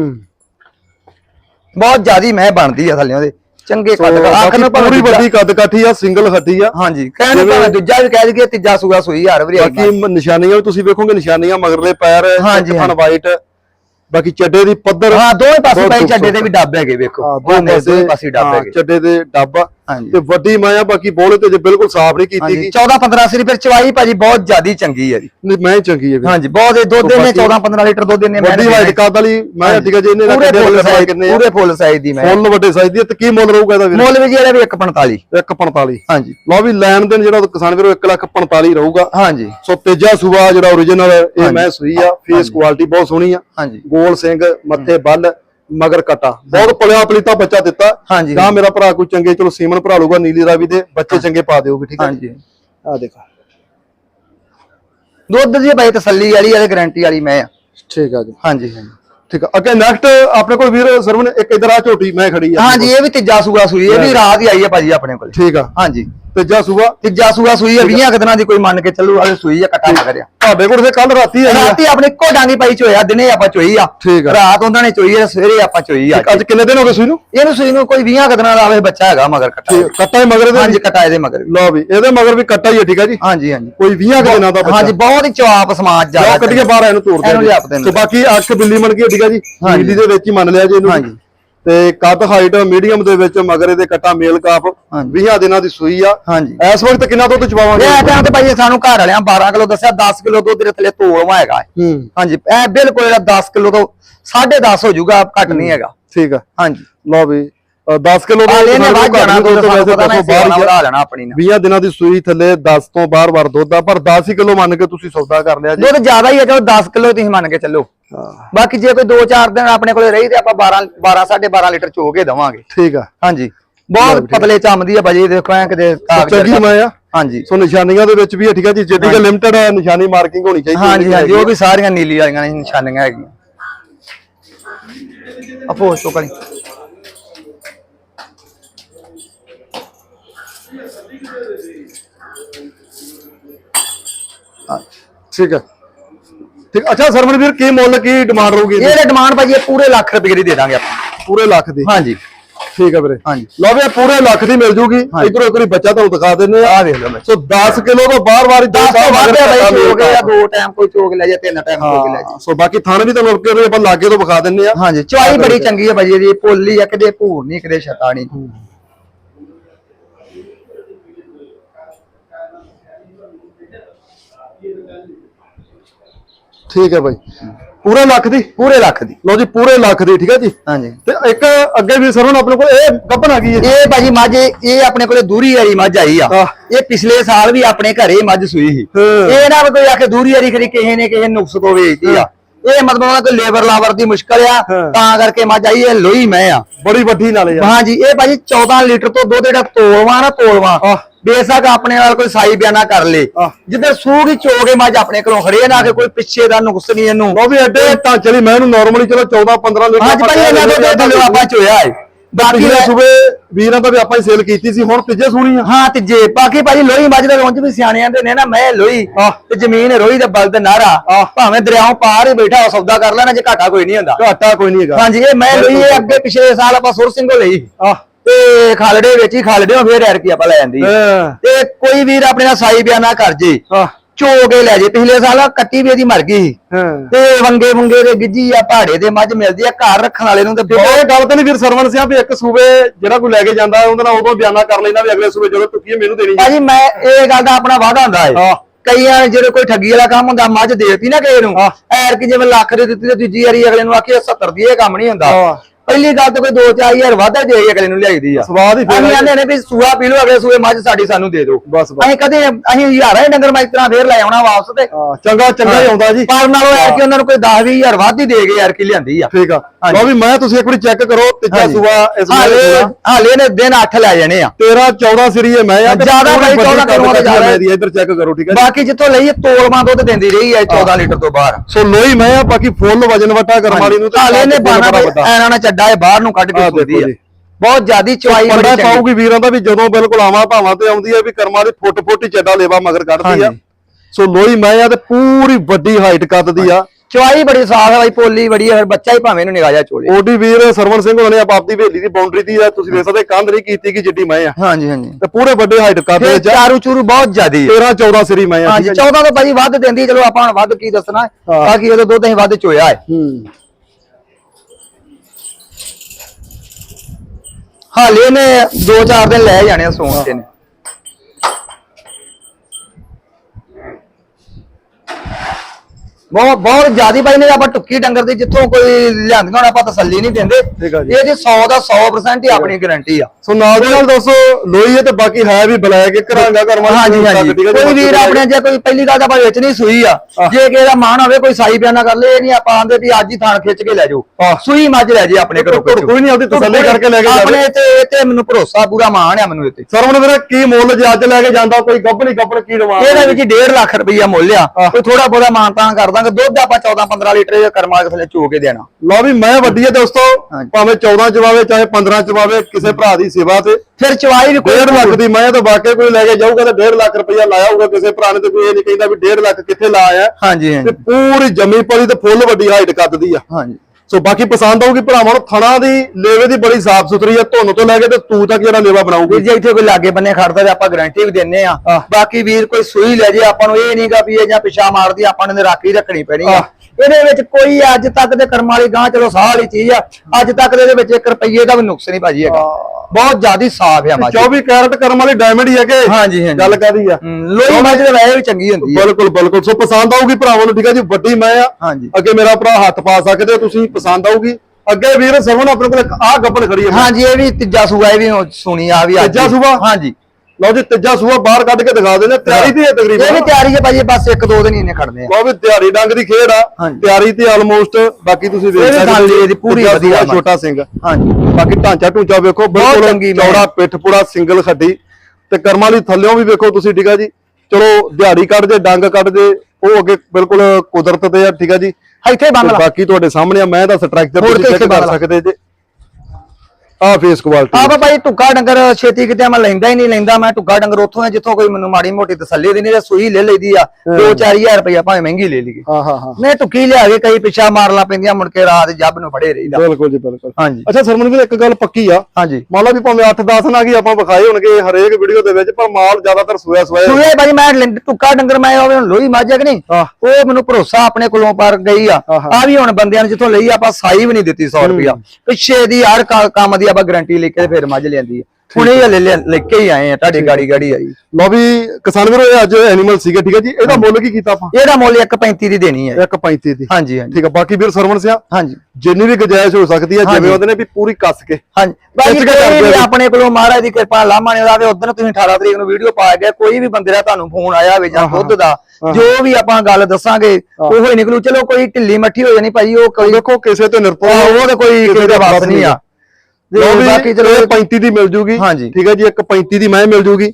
ਬਹੁਤ ਜ਼ਿਆਦੀ ਮੈਂ ਬਣਦੀ ਆ ਥੱਲੇ ਉਹਦੇ ਚੰਗੇ ਕੱਦ ਆਖਰ ਬਾਕੀ ਨੂੰ ਪੂਰੀ ਵੱਡੀ ਕੱਦ ਕਾਠੀ ਆ ਸਿੰਗਲ ਹੱਡੀ ਆ ਹਾਂਜੀ ਕਹਿੰਦੇ ਭਾਵੇਂ ਦੂਜਾ ਵੀ ਕਹਿ ਦਈਏ ਤੀਜਾ ਸੂਆ ਸੂਈ ਹਰ ਵਾਰੀ ਬਾਕੀ ਨਿਸ਼ਾਨੀਆਂ ਤੁਸੀਂ ਵੇਖੋਗੇ ਨਿਸ਼ਾਨੀਆਂ ਮਗਰਲੇ ਪੈਰ ਹਾਂਜੀ, ਹਾਂਜੀ। ਵਾਈਟ ਬਾਕੀ ਚੱਡੇ ਦੀ ਪੱਧਰ ਹਾਂ ਦੋਵੇਂ ਪਾਸੇ ਭਾਈ ਚੱਡੇ ਦੇ ਵੀ ਡੱਬ ਹੈਗੇ ਵੇਖੋ ਹਾਂ, ਦੋਵੇਂ ਪਾਸੇ ਡੱਬ ਹੈਗੇ ਚੱਡੇ ਦੇ ਡੱਬ। ਤੇ ਵੱਡੀ ਮੈਂ ਆ ਬਾਕੀ ਬੋਲੇ ਤੇ ਜੇ ਬਿਲਕੁਲ ਸਾਫ਼ ਨਹੀਂ ਕੀਤੀ ਗਈ। 14 15 ਸਿਰ ਫਿਰ ਚਵਾਈ ਭਾਜੀ ਬਹੁਤ ਜ਼ਿਆਦੀ ਚੰਗੀ ਹੈ ਜੀ। ਨਹੀਂ, ਮੈਂ ਚੰਗੀ ਹੈ ਹਾਂਜੀ ਬਹੁਤ ਇਹ ਦੁੱਧ ਇਹਨੇ ਬਾਕੀ 14 15 ਲੀਟਰ ਦੁੱਧ ਇਹਨੇ ਵੱਡੀ ਹਾਈਟ ਕੱਦ ਵਾਲੀ ਮੈਂ ਠੀਕ ਜੀ ਇਹਨੇ ਪੂਰੇ ਫੁੱਲ ਸਾਈਜ਼ ਕਿੰਨੇ ਪੂਰੇ ਫੁੱਲ ਸਾਈਜ਼ ਦੀ ਮੈਂ। ਫੁੱਲ ਵੱਡੇ ਸਾਈਜ਼ ਦੀ ਤੇ ਕੀ ਮੁੱਲ ਰਹੂਗਾ ਇਹਦਾ ਵੀਰ? ਮੁੱਲ ਵੀ ਜਿਹੜਾ ਵੀ 145 145 ਹਾਂਜੀ। ਲਓ ਵੀ ਲੈਣ ਦੇਣ ਜਿਹੜਾ ਕਿਸਾਨ ਵੀਰੋ 1 ਲੱਖ 45 ਰਹੂਗਾ। ਹਾਂਜੀ। ਸੋ ਤੇਜਾ ਸੂਆ ਜਿਹੜਾ origignal ਇਹ ਮੈਂ ਸੂਈ ਆ ਫੇਸ ਕੁਆਲਿਟੀ ਬਹੁਤ ਸੋਹਣੀ ਆ। ਹਾਂਜੀ। ਗੋਲ ਸਿੰਘ ਮੱਥੇ ਬੱਲ ਮਗਰ ਕਟਾ। ਬਹੁਤ ਪਲਿਆ ਪਲੀਤਾ ਬੱਚਾ ਦਿੱਤਾ। ਹਾਂਜੀ ਜਾਂ ਮੇਰਾ ਭਰਾ ਕੋਈ ਚੰਗੇ ਚਲੋ ਸੀਮਨ ਭਰਾ ਲੂਗਾ ਨੀਲੀ ਰਾਵੀ ਦੇ ਬੱਚੇ ਚੰਗੇ ਪਾ ਦਿਓਗੇ ਠੀਕ ਹੈ ਹਾਂਜੀ। ਆ ਦੇਖੋ। ਦੁੱਧ ਦੀ ਭਾਈ ਤਸੱਲੀ ਵਾਲੀ ਹੈ ਗਾਰੰਟੀ ਵਾਲੀ ਮੈਂ ਆ। ਠੀਕ ਆ ਜੀ। ਹਾਂਜੀ ਹਾਂਜੀ। ਠੀਕ ਆ। ਅੱਗੇ ਨੈਕਸਟ ਆਪਣੇ ਕੋਲ ਵੀਰ ਸਰਵਨ ਇੱਕ ਇਧਰ ਆ ਝੋਟੀ ਮੈਂ ਖੜੀ ਆ। ਹਾਂਜੀ ਇਹ ਵੀ ਤੀਜਾ ਸੂਆ ਸੂਈ ਇਹ ਵੀ ਰਾਤ ਹੀ ਆਈ ਹੈ ਭਾਜੀ ਆਪਣੇ ਕੋਲ। ਠੀਕ ਆ। ਹਾਂਜੀ। ਤੇਜਾ ਸੂਆ ਤੀਜਾ ਸੂਆ ਸੂਈ ਹੈ 20 ਕੁ ਦਿਨਾਂ ਦੀ ਕੋਈ ਮੰਨ ਕੇ ਚੱਲੂ ਵਾਲੇ ਸੂਈ ਹੈ ਕੱਟਾ ਮਗਰ ਆ ਤੁਹਾਡੇ ਕੋਲ ਤੇ ਕੱਲ ਰਾਤੀ ਆਈ ਆ। ਰਾਤੀ ਆਪਣੇ ਇੱਕੋ ਡਾਂਗੀ ਪਾਈ ਚੋਇਆ ਦਿਨੇ ਆਪਾਂ ਚੋਈ ਆ। ਠੀਕ ਆ। ਰਾਤ ਉਹਨਾਂ ਨੇ ਚੋਈ ਆ ਸਵੇਰੇ ਆਪਾਂ ਚੋਈ ਆ। ਅੱਜ ਕਿੰਨੇ ਦਿਨ ਹੋ ਗਏ ਸੂਈ ਨੂੰ? ਇਹਨੂੰ ਸੂਈ ਨੂੰ ਕੋਈ 20 ਕੁ ਦਿਨਾਂ ਦਾ ਆਵੇ ਬੱਚਾ ਹੈਗਾ ਮਗਰ ਕੱਟਾ। ਕੱਟਾ ਹੀ ਮਗਰ ਦੇ ਹਾਂਜੀ ਕੱਟਾ ਇਹਦੇ ਮਗਰ। ਲਓ ਵੀ ਇਹਦੇ ਮਗਰ ਵੀ ਕੱਟਾ ਹੀ ਹੈ ਠੀਕ ਆ ਜੀ? ਹਾਂਜੀ ਹਾਂਜੀ। ਕੋਈ 20 ਕੁ ਦਿਨਾਂ ਦਾ ਬੱਚਾ? ਹਾਂਜੀ ਬਹੁਤ ਹੀ ਚਵਾਪ ਸਮਾਜ ਜਾ ਲਓ ਕੱਢ ਕੇ ਬਾਹਰ ਇਹਨੂੰ ਤੋੜ ਦੇ। ਤੇ ਬਾਕੀ ਅੱਖ ਬਿੱਲੀ ਬਣ ਗਈ ਠੀਕ ਆ ਜੀ। ਬਿੱਲੀ ਦੇ ਵਿੱਚ ਹੀ ਮੰਨ ਲਿਆ ਜੀ ਇਹਨੂੰ। ਹਾਂਜੀ। ਤੇ ਕੱਦ ਹਾਈਟ ਮੀਡੀਅਮ ਦੇ ਵਿੱਚ ਮਗਰ ਇਹਦੇ ਕੱਟਾ ਮੇਲ ਕਾਫ ਹਾਂਜੀ। 20 ਦਿਨਾਂ ਦੀ ਸੂਈ ਆ। ਹਾਂਜੀ। ਇਸ ਵਕਤ ਕਿੰਨਾ ਦੁੱਧ ਚਵਾਵਾਂਗੇ ਇਹ ਟਾਈਮ ਤੇ ਭਾਈ ਸਾਨੂੰ ਘਰ ਵਾਲਿਆਂ 12 ਕਿਲੋ ਦੱਸਿਆ 10 ਕਿਲੋ ਦੁੱਧ ਦੇ ਥੱਲੇ ਤੋਲਵਾ ਹੈਗਾ ਹਾਂਜੀ ਇਹ ਬਿਲਕੁਲ ਇਹਦਾ 10 ਕਿਲੋ ਤੋਂ 10.5 ਹੋ ਜਾਊਗਾ ਘੱਟ ਨਹੀਂ ਹੈਗਾ। ਠੀਕ ਆ। ਹਾਂਜੀ। ਲਓ ਵੀ 10 ਕਿਲੋ ਦਾ ਆਲੇ ਨੇ ਵੱਧ ਜਾਣਾ ਦੁੱਧ ਵੈਸੇ ਨਹੀਂ ਬਾਹਰ ਬਾਹਰ। ਵਧਾ ਲੈਣਾ ਆਪਣੀ ਨਾਲ 20 ਦਿਨਾਂ ਦੀ ਸੂਈ ਥੱਲੇ 10 ਤੋਂ ਬਾਰ-ਬਾਰ ਦੁੱਧ ਆ ਪਰ 10 ਹੀ ਕਿਲੋ ਮੰਨ ਕੇ ਤੁਸੀਂ ਸੌਦਾ ਕਰ ਲਿਆ ਜੀ। ਦੁੱਧ ਜ਼ਿਆਦਾ ਹੀ ਹੈ ਚਲੋ 10 ਕਿਲੋ ਤੁਸੀਂ ਮੰਨ ਕੇ ਚੱਲੋ। ਬਾਕੀ ਜੇ ਕੋਈ 2-4 ਦਿਨ ਆਪਣੇ ਕੋਲੇ ਰਹੀ ਤੇ ਆਪਾਂ 12 12 12.5 ਲੀਟਰ ਚੋ ਕੇ ਦਵਾਂਗੇ। ਠੀਕ ਆ। ਹਾਂਜੀ। ਬਹੁਤ ਪਤਲੇ ਚਮਦੀ ਆ ਭਾਜੀ ਦੇਖੋ ਐ ਕਿਤੇ ਚੰਗੀ ਮੈਂ ਆ ਹਾਂਜੀ। ਸੋ ਨਿਸ਼ਾਨੀਆਂ ਦੇ ਵਿੱਚ ਵੀ ਹੈ ਠੀਕ ਆ ਜੀ? ਜਿੱਡੀ ਕਿ ਲਿਮਟਿਡ ਨਿਸ਼ਾਨੀ ਮਾਰਕਿੰਗ ਹੋਣੀ ਚਾਹੀਦੀ ਹਾਂਜੀ ਹਾਂਜੀ ਉਹ ਵੀ ਸਾਰੀਆਂ ਨੀਲੀ ਵਾਲੀਆਂ ਨੇ ਨਿਸ਼ਾਨੀਆਂ ਹੈਗੀਆਂ। ਅਫੋਸ ਤੋਂ ਕਰੀ ਠੀਕ ਆ। ਠੀਕ ਅੱਛਾ ਸਰਵਣ ਵੀਰ ਕੀ ਮੁੱਲ ਕੀ ਡਿਮਾਂਡ ਰਹੂਗੀ ਇਹਦੀ? ਡਿਮਾਂਡ ਭਾਜੀ ਇਹ ਪੂਰੇ ਲੱਖ ਰੁਪਏ ਦੀ ਦੇ ਦਾਂਗੇ ਆਪਾਂ। ਪੂਰੇ ਲੱਖ ਦੀ? ਹਾਂਜੀ। ਠੀਕ ਆ ਵੀਰੇ। ਹਾਂਜੀ। ਲਓ ਵੀ ਪੂਰੇ ਲੱਖ ਦੀ ਮਿਲ ਜੂਗੀ। ਇਧਰੋਂ ਇੱਕ ਵਾਰੀ ਬੱਚਾ ਤੁਹਾਨੂੰ ਦਿਖਾ ਦਿੰਨੇ ਆ ਆ ਵੇਖ ਲਓ ਸੋ 10 ਕਿਲੋ ਤੋਂ ਬਾਰ-ਬਾਰ ਹੀ 10 ਤੋਂ ਵੱਧ ਮਗਰ ਹੈ ਕੱਟਾ ਬਾਈ ਚੋ ਮੇਲ ਗਿਆ ਕਾਫ। ਦੋ ਟਾਈਮ ਕੋਈ ਚੋਕ ਲੈ ਜਾ ਤਿੰਨ ਟਾਈਮ ਚੋਕ ਲੈ ਜਾ ਹਾਂ, ਸੋ ਬਾਕੀ ਥਾਣ ਵੀ ਤੁਹਾਨੂੰ ਅੱਗੇ ਆਪਾਂ ਲਾਗੇ ਤੋਂ ਵਿਖਾ ਦਿੰਨੇ ਆ ਹਾਂਜੀ ਚਵਾਈ ਬੜੀ ਚੰਗੀ ਹੈ ਭਾਜੀ ਇਹਦੀ। ਪੋਲੀ ਆ ਕਿਤੇ ਭੂਰ ਨਹੀਂ ਕਿਤੇ ਛਤਾ ਠੀਕ ਹੈ ਬਾਈ। ਪੂਰੇ ਲੱਖ ਦੀ? ਪੂਰੇ ਲੱਖ ਦੀ। ਲਓ ਜੀ ਪੂਰੇ ਲੱਖ ਦੀ ਠੀਕ ਹੈ ਜੀ? ਹਾਂਜੀ। ਤੇ ਇੱਕ ਅੱਗੇ ਵੀ ਸਰਵਣ ਆਪਣੇ ਕੋਲ ਇਹ ਗੱਭਣ ਆ ਗਈ ਹੈ ਇਹ ਭਾਜੀ ਮੱਝ ਇਹ ਆਪਣੇ ਕੋਲੇ ਦੂਰੀ ਵਾਲੀ ਮੱਝ ਆਈ ਆ। ਇਹ ਪਿਛਲੇ ਸਾਲ ਵੀ ਆਪਣੇ ਘਰੇ ਮੱਝ ਸੂਈ ਸੀ। ਇਹ ਨਾ ਕੋਈ ਆਖੇ ਦੂਰੀ ਵਾਲੀ ਖਰੀ ਕਿਸੇ ਨੇ ਕਿਸੇ ਨੁਕਸ ਤੋਂ ਵੇਚਦੀ ਆ। ਇਹ ਮਤਲਬ ਉਹਨਾਂ ਕੋਈ ਲੇਬਰ ਲਾਵਰ ਦੀ ਮੁਸ਼ਕਲ ਆ। ਤਾਂ ਕਰਕੇ ਮੱਝ ਆਈ ਇਹ ਲੋਈ ਮੈਂ ਆ। ਬੜੀ ਵੱਡੀ ਨਾਲੇ ਯਾਰ ਹਾਂਜੀ ਇਹ ਭਾਜੀ 14 ਲੀਟਰ ਤੋਂ ਦੁੱਧ ਜਿਹੜਾ ਤੋਲਵਾ ਨਾ ਤੋਲਵਾ। ਬੇਸ਼ੱਕ ਆਪਣੇ ਨਾਲ ਕੋਈ ਸਾਈ ਬਿਆਨਾ ਕਰ ਲੇ। ਜਿੱਦਾਂ ਸੂਗ ਹੀ ਚੋਗੇ ਮੱਝ ਆਪਣੇ ਕੋਲੋਂ ਖੜੇ ਨਾ ਕਿ ਕੋਈ ਪਿੱਛੇ ਦਾ ਨੁਕਸ ਨਹੀਂ ਇਹਨੂੰ। ਲਓ ਵੀ ਐਡੇ ਢਾਂਚੇ ਲਈ ਮੈਂ ਇਹਨੂੰ ਨਾਰਮਲੀ ਚਲੋ 14 15 ਲੀਟਰ ਹਾਂਜੀ ਭਾਜੀ ਇਹਨਾਂ ਤੋਂ ਦੁੱਧ ਆਪਾਂ ਚੋਇਆ ਹੈ ਬਾਕੀ ਸੂਬੇ ਵੀਰਾਂ ਦਾ ਵੀ ਆਪਾਂ ਹੀ ਸੇਲ ਕੀਤੀ ਸੀ ਹੁਣ ਤੀਜੇ ਸੂਣੀ ਆ। ਹਾਂ ਤੇ ਜੇ ਬਾਕੀ ਭਾਜੀ ਲੋਹੀ ਮੱਝ ਦੇ ਰੋਂਜ ਵੀ ਸਿਆਣਿਆਂ ਦੇ ਨੇ ਨਾ ਮੈਂ ਲੋਹੀ। ਤੇ ਜ਼ਮੀਨ ਰੋਹੀ ਤੇ ਬਲਦ ਨਾਰਾ। ਭਾਵੇਂ ਦਰਿਆਓਂ ਪਾਰ ਹੀ ਬੈਠਾ ਹੋ ਸੌਦਾ ਕਰ ਲੈਣਾ ਜੇ ਘਾਟਾ ਕੋਈ ਨਹੀਂ ਹੁੰਦਾ। ਘਾਟਾ ਕੋਈ ਨਹੀਂ ਹੈਗਾ। ਹਾਂਜੀ ਇਹ ਮੈਂ ਲੋਹੀ ਇਹ ਅੱਗੇ ਪਿਛਲੇ ਸਾਲ ਆਪਾਂ ਸੁਰ ਸਿੰਘੋਂ ਲਈ ਆਹ। ਤੇ ਖਾਲੜੇ ਵਿੱਚ ਹੀ ਖਾਲੜਿਓ ਫੇਰ ਐਰ ਕੀ ਆਪਾਂ ਲੈ ਜਾਂਦੀ ਤੇ ਕੋਈ ਵੀਰ ਆਪਣੇ ਨਾਲ ਸਾਈ ਬਿਆਨਾ ਕਰ ਜੇ ਚੋ ਕੇ ਲੈ ਜੇ। ਪਿਛਲੇ ਸਾਲ ਕੱਟੀ ਵੀ ਇਹਦੀ ਮਰ ਗਈ ਤੇ ਵੰਗੇ ਵੰਗੇ ਦੇ ਗਿੱਜੀ ਆ ਪਹਾੜੇ ਦੇ ਮੱਝ ਮਿਲਦੀ ਆ ਘਰ ਰੱਖਣ ਵਾਲੇ ਨੂੰ ਤੇ ਇਹ ਗੱਲ ਤਾਂ ਨਹੀਂ ਵੀਰ ਸਰਵਣ ਸਿਆ ਵੀ ਇੱਕ ਸੂਬੇ ਜਿਹੜਾ ਕੋਈ ਲੈ ਕੇ ਜਾਂਦਾ ਉਹਦੇ ਨਾਲ ਉਦੋਂ ਬਿਆਨਾ ਕਰ ਲੈਂਦਾ ਵੀ ਅਗਲੇ ਸੂਬੇ ਜਦੋਂ ਟੁੱਕੀ ਮੈਨੂੰ ਦੇਣੀ ਹੈ ਭਾਜੀ ਮੈਂ ਇਹ ਗੱਲ ਦਾ ਆਪਣਾ ਵਾਅਦਾ ਹੁੰਦਾ ਹੈ। ਕਈਆਂ ਜਿਹੜੇ ਕੋਈ ਠੱਗੀ ਵਾਲਾ ਕੰਮ ਹੁੰਦਾ ਮੱਝ ਦੇਤੀ ਨਾ ਕਿਸੇ ਨੂੰ। ਐਰ ਕਿ ਜਿਵੇਂ ਲੱਖ ਦੇ ਦਿੱਤੀ ਤੇ ਦੂਜੀ ਵਾਰੀ ਅਗਲੇ ਨੂੰ ਆਖੀ 70 ਦੀ ਇਹ ਕੰਮ ਨਹੀਂ ਹੁੰਦਾ। ਪਹਿਲੀ ਗੱਲ ਤਾਂ ਕੋਈ 2-4000 ਵਾਧਾ ਦੇ ਕੇ ਅਗਲੇ ਨੂੰ ਲਿਆਈਦੀ ਆ। ਸਵਾਦ ਹੀ ਫੇਰ ਅਸੀਂ ਆਂਦੇ ਨੇ ਵੀ ਸੂਆ ਪੀ ਲਓ ਅਗਲੇ ਸੂਏ ਮੱਝ ਸਾਡੀ ਸਾਨੂੰ ਦੇ ਦਿਓ। ਬਸ ਬਸ। ਅਸੀਂ ਕਦੇ ਅਸੀਂ ਹਜ਼ਾਰਾਂ ਹੀ ਡੰਗਰ ਮੱਝ ਤਰ੍ਹਾਂ ਫੇਰ ਲੈ ਆਉਣਾ ਵਾਪਸ ਤੇ। ਹਾਂ, ਚੰਗਾ ਚੰਗਾ ਹੀ ਆਉਂਦਾ ਜੀ। ਪਰ ਨਾਲੋਂ ਯਾਰ ਕਿ ਉਹਨਾਂ ਨੂੰ ਕੋਈ 10-20000 ਵੱਧ ਹੀ ਦੇ ਕੇ ਯਾਰ ਕੀ ਲਿਆਂਦੀ ਆ। ਠੀਕ ਆ। ਲਓ ਵੀ ਮੈਂ ਤੁਸੀਂ ਇੱਕ ਵਾਰੀ ਚੈੱਕ ਕਰੋ ਤੀਜਾ। ਸੂਆ ਇਸ ਹਾਲੇ ਹਾਲੇ ਨੇ ਦਿਨ 8 ਲੈ ਜਾਣੇ ਆ। 13 14 ਸਰੀ ਮੈਂ ਆ ਜ਼ਿਆਦਾ ਵੱਡੀ 14 ਕਰੂੰਗਾ ਤੇ ਜ਼ਿਆਦਾ। ਮੈਂ ਦੀ ਇੱਧਰ ਚੈੱਕ ਕਰੋ ਠੀਕ ਹੈ। ਬਾਕੀ ਜਿੱਥੋਂ ਲਈ ਤੋਲਵਾਂ ਦੁੱਧ ਦਿੰਦੀ ਰਹੀ ਹੈ। 14 ਲੀਟਰ ਤੋਂ ਬਾਹਰ। ਸੋ ਲੋਈ ਮੈਂ ਆ ਬਾਕੀ ਫੁੱਲ ਵਜਨ ਵਟਾ ਕਰਮ ਵਾਲੀ ਨੂੰ ਹਾਲੇ ਨੇ ਬਾਣਾ। ਐਨਾ ਨਾ ਚੱਡਾ ਇਹ ਬਾਹਰ ਨੂੰ ਕੱਢ ਕੇ ਆਹ ਦੇਖੋ ਜੀ। ਬਹੁਤ ਜ਼ਿਆਦੀ ਚਵਾਈ ਬੜੀ ਪੰਡਾ ਚੰਗੀ। ਪਾਉਗੀ ਵੀਰਾਂ ਦਾ ਵੀ ਜਦੋਂ ਬਿਲਕੁਲ ਆਵਾਂ ਭਾਵਾਂ ਤੇ ਆਉਂਦੀ ਆ ਵੀ ਕਰਮਾਂ ਦੀ ਫੁੱਟ ਫੁੱਟ ਹੀ ਚੱਡਾ ਲੇਵਾ ਮਗਰ ਕੱਢਦੀ ਆ। ਹਾਂਜੀ। ਸੋ ਲੋਈ ਮੈਂ ਆ ਤੇ ਪੂਰੀ ਵੱਡੀ ਹਾਈਟ ਕੱਦ ਦੀ ਆ ਚਵਾਈ ਬੜੀ ਸਾਫ਼ ਹੈ ਬਾਈ ਪੋਲੀ ਬੜੀ ਹੈ ਫਿਰ ਬੱਚਾ ਹੀ ਭਾਵੇਂ ਇਹਨੂੰ ਨਿਗਾਹ ਜਾ ਚੋਲੇ। ਓਡੀ ਵੀਰ ਸਰਵਣ ਸਿੰਘ ਹੋਣੇ ਆਪ ਆਪਦੀ ਹਵੇਲੀ ਦੀ ਬਾਉਂਡਰੀ ਦੀ ਆ ਤੁਸੀਂ ਵੇਖ ਸਕਦੇ ਕੰਧ ਨਹੀਂ ਕੀਤੀ ਕਿ ਜਿੱਡੀ ਮੈਂ ਆ। ਹਾਂਜੀ ਹਾਂਜੀ। ਤੇ ਪੂਰੇ ਵੱਡੇ ਹਾਈਟ ਕੱਦ ਫਿਰ ਵਿੱਚ ਆ। ਚਾਰੂ ਚੂਰੂ ਬਹੁਤ ਜ਼ਿਆਦੀ ਹੈ 13 14 ਸਰੀ ਮੈਂ ਆ ਹਾਂਜੀ ਠੀਕ ਹੈ 14 ਤੋਂ ਭਾਜੀ ਵੱਧ ਦਿੰਦੀ ਚਲੋ ਆਪਾਂ ਹੁਣ ਵੱਧ ਕੀ ਦੱਸਣਾ ਹੈ। ਹਾਂ। ਬਾਕੀ ਇਹਦਾ ਦੁੱਧ ਅਸੀਂ ਵੱਧ ਚੋਇਆ ਹੈ। ਹੂੰ। ਹਾਲੇ ਨੇ 2-4 ਦਿਨ ਲੈ ਜਾਣੇ ਆ ਸੋਣ ਤੇ। ਨੇ ਬਹੁਤ ਬਹੁਤ ਜ਼ਿਆਦੀ ਬਾਈ ਨੇ ਆਪਾਂ ਟੁੱਕੀ ਡੰਗਰ ਦੀ ਜਿੱਥੋਂ ਕੋਈ ਲਿਆਂਦੀਆਂ ਹੁਣ ਆਪਾਂ ਤਸੱਲੀ ਨਹੀਂ ਦਿੰਦੇ। ਠੀਕ ਆ ਜੀ। ਇਹ ਜੀ 100 ਦਾ 100% ਹੀ ਆਪਣੀ ਗਾਰੰਟੀ ਆ। ਸੋ ਨਾਲ ਦੇ ਨਾਲ ਦੋਸਤੋ ਲੋਈ ਹੈ ਤੇ ਬਾਕੀ ਹੈ ਵੀ ਬਲੈਕ ਇੱਕ ਰੰਗਾ ਘਰ ਵਾਲੀ ਹਾਂਜੀ ਹਾਂਜੀ। ਹੈ ਕੋਈ ਵੀਰ ਆਪਣੇ ਜੇ ਕੋਈ ਪਹਿਲੀ ਗੱਲ ਤਾਂ ਆਪਾਂ ਵੇਚਣੀ ਸੂਈ ਆ। ਜੇ ਕਿਸੇ ਦਾ ਮਾਨ ਹੋਵੇ ਕੋਈ ਸਾਈ ਬਿਆਨਾ ਕਰ ਲੇ ਇਹ ਨਹੀਂ ਆਪਾਂ ਆਂਦੇ ਵੀ ਅੱਜ ਹੀ ਥਾਣ ਖਿੱਚ ਕੇ ਲੈ ਜਾਓ। ਸੂਈ ਮੱਝ ਲੈ ਜੇ ਆਪਣੇ ਘਰੋਂ ਕੋਈ- ਕੋਈ ਨਹੀਂ ਆਪਦੀ ਤਸੱਲੀ ਕਰਕੇ ਲੈ ਕੇ ਜਾਵੇ। ਆਪਣੇ ਤੇ ਇਹ ਤੇ ਮੈਨੂੰ ਭਰੋਸਾ ਪੂਰਾ ਮਾਣ ਆ ਮੈਨੂੰ ਇਹ ਤੇ। ਸਰਵਣ ਵੀਰੇ ਕੀ ਮੁੱਲ ਜੇ ਅੱਜ ਲੈ ਕੇ ਜਾਂਦਾ ਕੋਈ ਗੱਭਣੀ ਗੱਭਣ ਕੀ ਡਿਮਾਂਡ ਇਹਦਾ ਵਿੱਚ 1.5 ਲੱਖ ਰੁਪਈਆ ਮੁੱਲ ਆ। ਕੋਈ ਥੋੜਾ ਬਹੁਤਾ ਮਾਨਤਾਨ ਕਰ ਦਾਂਗੇ ਦੁੱਧ ਆਪਾਂ 14 15 ਲੀਟਰ ਇਹ ਕਰਮਾ ਕੇ ਥੱਲੇ ਚੋ ਕੇ ਦੇਣਾ। ਲਓ ਵੀ ਮੈਂ ਵੱਡੀ ਹੈ ਦੋਸਤੋ। ਭਾਵੇਂ 14 ਚਵਾਵੇ ਚਾਹੇ 15 ਚਵਾਵੇ ਕਿਸੇ ਭਰਾ ਦੀ ਸੇਵਾ ਤੇ। ਫਿਰ ਚਵਾਈ ਵੀ ਕੋਈ 1.5 ਲੱਖ ਦੀ ਮੈਂ ਤਾਂ ਵਾਕਿਆ ਕੋਈ ਲੈ ਕੇ ਜਾਊਗਾ ਤੇ 1.5 ਲੱਖ ਰੁਪਇਆ ਲਾਇਆ ਹੋਊਗਾ ਕਿਸੇ ਭਰਾ ਨੇ ਤੇ ਕੋਈ ਇਹ ਨਹੀਂ ਕਹਿੰਦਾ ਵੀ 1.5 ਲੱਖ ਕਿੱਥੇ ਲਾਇਆ ਹਾਂਜੀ ਤੇ ਹਾਂਜੀ ਪੂਰੀ ਜੰਮੀ ਪਲੀ ਤੇ ਫੁੱਲ ਵੱਡੀ ਹਾਈਟ ਕੱਦਦੀ ਆ। ਹਾਂਜੀ। ਸੋ ਬਾਕੀ ਪਸੰਦ ਆਊਗੀ ਭਰਾਵਾਂ ਨੂੰ ਥਣਾ ਦੀ ਲੇਵੇ ਦੀ ਬੜੀ ਸਾਫ਼ ਸੁਥਰੀ ਆ ਧੁੰਨ ਤੋਂ ਲੈ ਕੇ ਤੇ ਤੂ ਤੱਕ ਜਿਹੜਾ ਲੇਵਾ ਬਣਾਊਗੀ ਵੀਰ ਜੇ ਇੱਥੇ ਕੋਈ ਲਾਗੇ ਬੰਨੇ ਖੜਦਾ ਤੇ ਆਪਾਂ ਗਾਰੰਟੀ ਵੀ ਦਿੰਨੇ ਆ। ਬਾਕੀ ਵੀਰ ਕੋਈ ਸੂਈ ਲੈ ਜੇ ਆਪਾਂ ਨੂੰ ਇਹ ਨਹੀਂਗਾ ਵੀ ਇਹ ਜਾਂ ਪਿਛਾ ਮਾਰਦੀ ਆਪਾਂ ਨੇ ਰਾਖੀ ਰੱਖਣੀ ਪੈਣੀ ਆ। ਇਹਦੇ ਵਿੱਚ ਕੋਈ ਅੱਜ ਤੱਕ ਦੇ ਕਰਮ ਵਾਲੀ ਗਾਂ ਚਲੋ ਸਾਹ ਵਾਲੀ ਚੀਜ਼ ਆ ਅੱਜ ਤੱਕ ਦੇ ਇਹਦੇ ਵਿੱਚ 1 ਰੁਪਈਏ ਦਾ ਵੀ ਨੁਕਸ ਨਹੀਂ ਭਾਜੀ ਹੈਗਾ। ਬਹੁਤ ਜ਼ਿਆਦੀ ਸਾਫ਼ ਆ ਮੱਝ 24 ਕੈਰਟ ਕਰਮ ਵਾਲੀ ਡਾਇਮੰਡ ਹੀ ਹੈ ਕਿ? ਹਾਂਜੀ ਹਾਂਜੀ। ਗੱਲ ਕਾਦੀ ਆ? ਲੋਹੀ ਮੱਝ ਦੇ ਵੈਸੇ ਵੀ ਚੰਗੀ ਹੁੰਦੀ ਆ। ਬਿਲਕੁਲ ਬਿਲਕੁਲ। ਸੋ ਪਸੰਦ ਆਊਗੀ ਭਰਾਵਾਂ ਨੂੰ ਠੀਕ ਹੈ ਜੀ? ਵੱਡੀ ਮੈਂ ਆ। ਹਾਂਜੀ। ਅੱਗੇ ਮੇਰਾ ਭਰਾ ਹੱਥ ਪਾ ਸਕਦੇ ਹੋ ਤੁਸੀਂ ਪਸੰਦ ਆਊਗੀ। ਅੱਗੇ ਵੀਰ ਸਰਵਣ ਆਪਣੇ ਕੋਲ ਆਹ ਗੱਬਣ ਖੜੀ ਹੈ ਹਾਂਜੀ ਇਹ ਵੀ ਤੀਜਾ ਸੂਆ ਇਹ ਵੀ ਸੁਣੀ ਆ ਵੀ ਅੱਜ। ਤੀਜਾ ਸੂਆ? ਹਾਂਜੀ। ਲਓ ਜੀ ਤੀਜਾ ਸੂਆ ਬਾਹਰ ਕੱਢ ਕੇ ਦਿਖਾ ਦਿੰਦੇ ਤਿਆਰੀ ਤੇ ਹੈ ਇਹ ਵੀ ਤਕਰੀਬਨ ਤਿਆਰੀ ਹੈ ਭਾਜੀ ਬਸ ਇੱਕ ਦੋ ਦਿਨ ਹੀ ਇਹਨੇ ਖੜਨੇ ਆ ਲਓ ਵੀ ਦਿਹਾੜੀ ਡੰਗ ਦੀ ਖੇਡ ਆ। ਤਿਆਰੀ ਤੇ ਆਲਮੋਸਟ ਬਾਕੀ ਤੁਸੀਂ ਵੇਖ ਸਕਦੇ ਹੋ। ਇਹਦੀ ਪੂਰੀ ਵਧੀਆ ਛੋਟਾ ਸਿੰਘ ਹਾਂਜੀ ਬਾਕੀ ਢਾਂਚਾ ਢੂੰਚਾ ਵੇਖੋ ਬਿਲਕੁਲ। ਚੌੜਾ ਪਿੱਠ ਪੂੜਾ ਸਿੰਗਲ ਖੱਡੀ ਤੇ ਕਰਮਾਂ ਵਾਲੀ ਥੱਲਿਓਂ ਵੀ ਵੇਖੋ ਤੁਸੀਂ ਠੀਕ ਆ ਜੀ ਚਲੋ ਦਿਹਾੜੀ ਕੱਢ ਜੇ ਡੰਗ ਕੱਢ ਜੇ ਉਹ ਅੱਗੇ ਬਿਲਕੁਲ ਕੁਦਰਤ ਤੇ ਆ ਠੀਕ ਆ ਜੀ ਇੱਥੇ ਬੰਨ ਤੇ ਲਾ ਬਾਕੀ ਤੁਹਾਡੇ ਸਾਹਮਣੇ ਆ ਮੈਂ ਦਾ ਸਟਰਕਚਰ ਤੁਸੀਂ ਚੈੱਕ ਕਰ? ਸਕਦੇ ਜੇ ਆ ਫੇਸ ਕੁਆਲਿਟੀ ਆਪ ਭਾਈ ਟੁੱਕਾ ਡੰਗਰ ਛੇਤੀ ਕਿਤੇ ਮੈਂ ਲੈਂਦਾ ਹੀ ਨਹੀਂ ਲੈਂਦਾ ਮੈਂ ਟੁੱਕਾ ਡੰਗਰ ਉੱਥੋਂ ਹੈ ਜਿੱਥੋਂ ਕੋਈ ਮੈਨੂੰ ਮਾੜੀ ਮੋਟੀ ਤਸੱਲੀ ਦੇਣੀ ਤੇ ਸੂਈ ਲੈ ਲਈਦੀ ਆ 2-4000 ਰੁਪਇਆ ਭਾਵੇਂ ਮਹਿੰਗੀ ਲੈ ਲਈਏ। ਹਾਂ ਹਾਂ ਹਾਂ। ਮੈਂ ਟੁੱਕੀ ਲਿਆ ਕੇ ਕਈ ਪਿਛਾ ਮਾਰਲਾ ਪੈਂਦੀਆਂ ਮੁੜ ਕੇ ਰਾਤ ਜੱਬ ਨੂੰ ਫੜੇ ਰਹੀਦਾ। ਬਿਲਕੁਲ ਜੀ ਬਿਲਕੁਲ। ਹਾਂਜੀ। ਅੱਛਾ ਸਰਮਨ ਵੀਰ ਇੱਕ ਗੱਲ ਪੱਕੀ ਆ। ਹਾਂਜੀ। ਮੰਨ ਲਓ ਵੀ ਭਾਵੇਂ 8-10 ਨਾ ਕੀ ਆਪਾਂ ਵਿਖਾਏ ਹੋਣਗੇ ਹਰੇਕ ਵੀਡੀਓ ਦੇ ਵਿੱਚ ਪਰ ਮਾਲ ਜ਼ਿਆਦਾਤਰ ਸੋਇਆ ਸੋਇਆ ਸੂਏ ਭਾਜੀ ਮੈਂ ਲਿੰ- ਟੁੱਕਾ ਡੰਗਰ ਮੈਂ ਉਹ ਹੁਣ ਲੋਹੀ ਕਿ ਨਹੀਂ। ਉਹ ਮੈਨੂੰ ਭਰੋਸਾ ਆਪਣੇ ਕੋਲੋਂ ਪਰ ਗਈ ਆ। ਆ ਵੀ ਹੁਣ ਬੰਦਿਆਂ ਨੇ ਜਿੱਥੋਂ ਲਈ ਆਪਾਂ ਸਾਈ ਵੀ ਨਹੀਂ ਦਿੱਤੀ 100 ਰੁਪਇਆ ਪਿੱਛੇ ਦੀ ਹਰ ਕੰਮ ਦੀ ਆਪਾਂ ਗਾਰੰਟੀ ਲੈ ਕੇ ਤੇ ਫਿਰ ਮੱਝ ਲਿਆਂਦੀ ਹੈ ਹੁਣੇ ਹੀ। ਹਲੇ ਲੈ ਕੇ ਹੀ ਆਏ ਆ ਤੁਹਾਡੀ ਗਾੜੀ ਗਾੜੀ ਆਈ। ਲਓ ਵੀ ਕਿਸਾਨ ਵੀਰੋ ਇਹ ਅੱਜ ਐਨੀਮਲ ਸੀਗੇ ਠੀਕ ਹੈ ਜੀ? ਇਹਦਾ ਮੁੱਲ ਕੀ ਕੀਤਾ ਆਪਾਂ? ਇਹਦਾ ਮੁੱਲ 1.35 ਦੀ ਦੇਣੀ ਹੈ। 1.35 ਦੀ। ਹਾਂਜੀ ਹਾਂਜੀ। ਠੀਕ ਆ ਬਾਕੀ ਵੀਰ ਸਰਵਣ ਸਿਆ ਹਾਂਜੀ। ਜਿੰਨੀ ਵੀ ਗੁਜਾਇਸ਼ ਹੋ ਸਕਦੀ ਹੈ। ਜਿਵੇਂ ਉਹਦੇ ਨੇ ਵੀ ਪੂਰੀ ਕੱਸ ਕੇ। ਹਾਂਜੀ। ਬਾਕੀ। ਆਪਣੇ ਕੋਲੋਂ ਮਹਾਰਾਜ ਦੀ ਕਿਰਪਾ ਲਾਮਾ ਨੇ ਲਾਵੇ ਉਦੋਂ ਤੁਸੀਂ 18 ਤਰੀਕ ਨੂੰ ਵੀਡੀਓ ਪਾਇਆ ਗਿਆ ਕੋਈ ਵੀ ਬੰਦੇ ਦਾ ਤੁਹਾਨੂੰ ਫੋਨ ਆਇਆ ਹੋਵੇ ਜਾਂ ਦੁੱਧ ਦਾ ਜੋ ਵੀ ਆਪਾਂ ਗੱਲ ਦੱਸਾਂਗੇ ਉਹੋ ਹੀ ਨਿਕਲੂ। ਚਲੋ ਕੋਈ ਢਿੱਲੀ ਮੱਠੀ ਹੋ ਜਾਣੀ ਭਾਈ ਉਹ ਕੋਈ ਦੇਖੋ ਕਿਸੇ ਤੇ ਨਿਰਭਰ ਉਹ ਤਾਂ ਕੋਈ ਕਿਸੇ ਦਾ ਵਾਸ ਨਹੀਂ ਆ। ਤੇ ਬਾਕੀ ਚਲੋ ਇਹ 35 ਦੀ ਮਿਲ ਜੂਗੀ। ਠੀਕ ਹੈ ਜੀ ਇੱਕ 35 ਦੀ ਮੈਂ ਮਿਲ ਜੂਗੀ।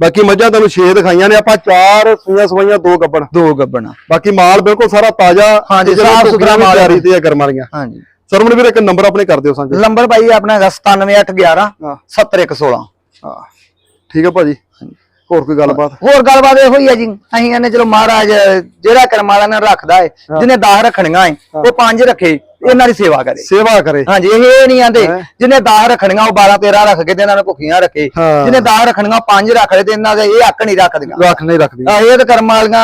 ਬਾਕੀ ਮੱਝਾਂ ਤੁਹਾਨੂੰ 6 ਦਿਖਾਈਆਂ ਨੇ ਆਪਾਂ ਚਾਰ ਸੂਈਆਂ ਸਵਾਈਆਂ ਦੋ ਗੱਬਣ। ਦੋ ਗੱਬਣਾ। ਬਾਕੀ ਮਾਲ ਬਿਲਕੁਲ ਸਾਰਾ ਤਾਜ਼ਾ ਹਾਂਜੀ, ਸਾਫ਼ ਸੁਥਰਾ ਮਾਲ ਹੈ। ਤਿਆਰੀ ਤੇ ਆ ਵਾਲੀਆਂ। ਹਾਂਜੀ। ਸਰਵਣ ਵੀਰ ਇੱਕ ਨੰਬਰ ਆਪਣੇ ਕਰ ਦਿਓ ਸਾਂਝੇ ਨੰਬਰ ਭਾਈ ਆਪਣਾ ਹੈਗਾ 97811 ਹਾਂ। 70116 ਹਾਂ। ਠੀਕ ਹੈ ਭਾਜੀ। ਹੋਰ ਕੋਈ ਗੱਲਬਾਤ? ਹੋਰ ਗੱਲਬਾਤ ਇਹੋ ਹੀ ਹੈ ਜੀ। ਅਸੀਂ ਕਹਿੰਦੇ ਚਲੋ ਮਹਾਰਾਜ ਜਿਹੜਾ ਕਰਮ ਵਾਲਾ ਨੇ ਰੱਖਦਾ ਹੈ ਜਿਹਨੇ 10 ਰੱਖਣੀਆਂ ਹੈ। ਉਹ ਪੰਜ ਰੱਖੇ। ਇਹਨਾਂ ਦੀ ਸੇਵਾ ਕਰੇ। ਸੇਵਾ ਕਰੇ। ਹਾਂਜੀ ਇਹ ਨਹੀਂ ਆਂਦੇ ਜਿਹਨੇ 10 ਰੱਖਣੀਆਂ ਉਹ 12 13 ਰੱਖ ਕੇ ਤੇ ਇਹਨਾਂ ਨੂੰ ਭੁੱਖੀਆਂ ਰੱਖੇ। ਹਾਂ। ਜਿਹਨੇ 10 ਰੱਖਣੀਆਂ ਪੰਜ ਰੱਖ ਲਏ ਤੇ ਇਹਨਾਂ ਦੇ ਇਹ ਅੱਕ ਨਹੀਂ ਰੱਖਦੀਆਂ। ਰੱਖ ਨਹੀਂ ਰੱਖਦੀ ਆ ਇਹ ਤਾਂ ਕਰਮ ਵਾਲੀਆਂ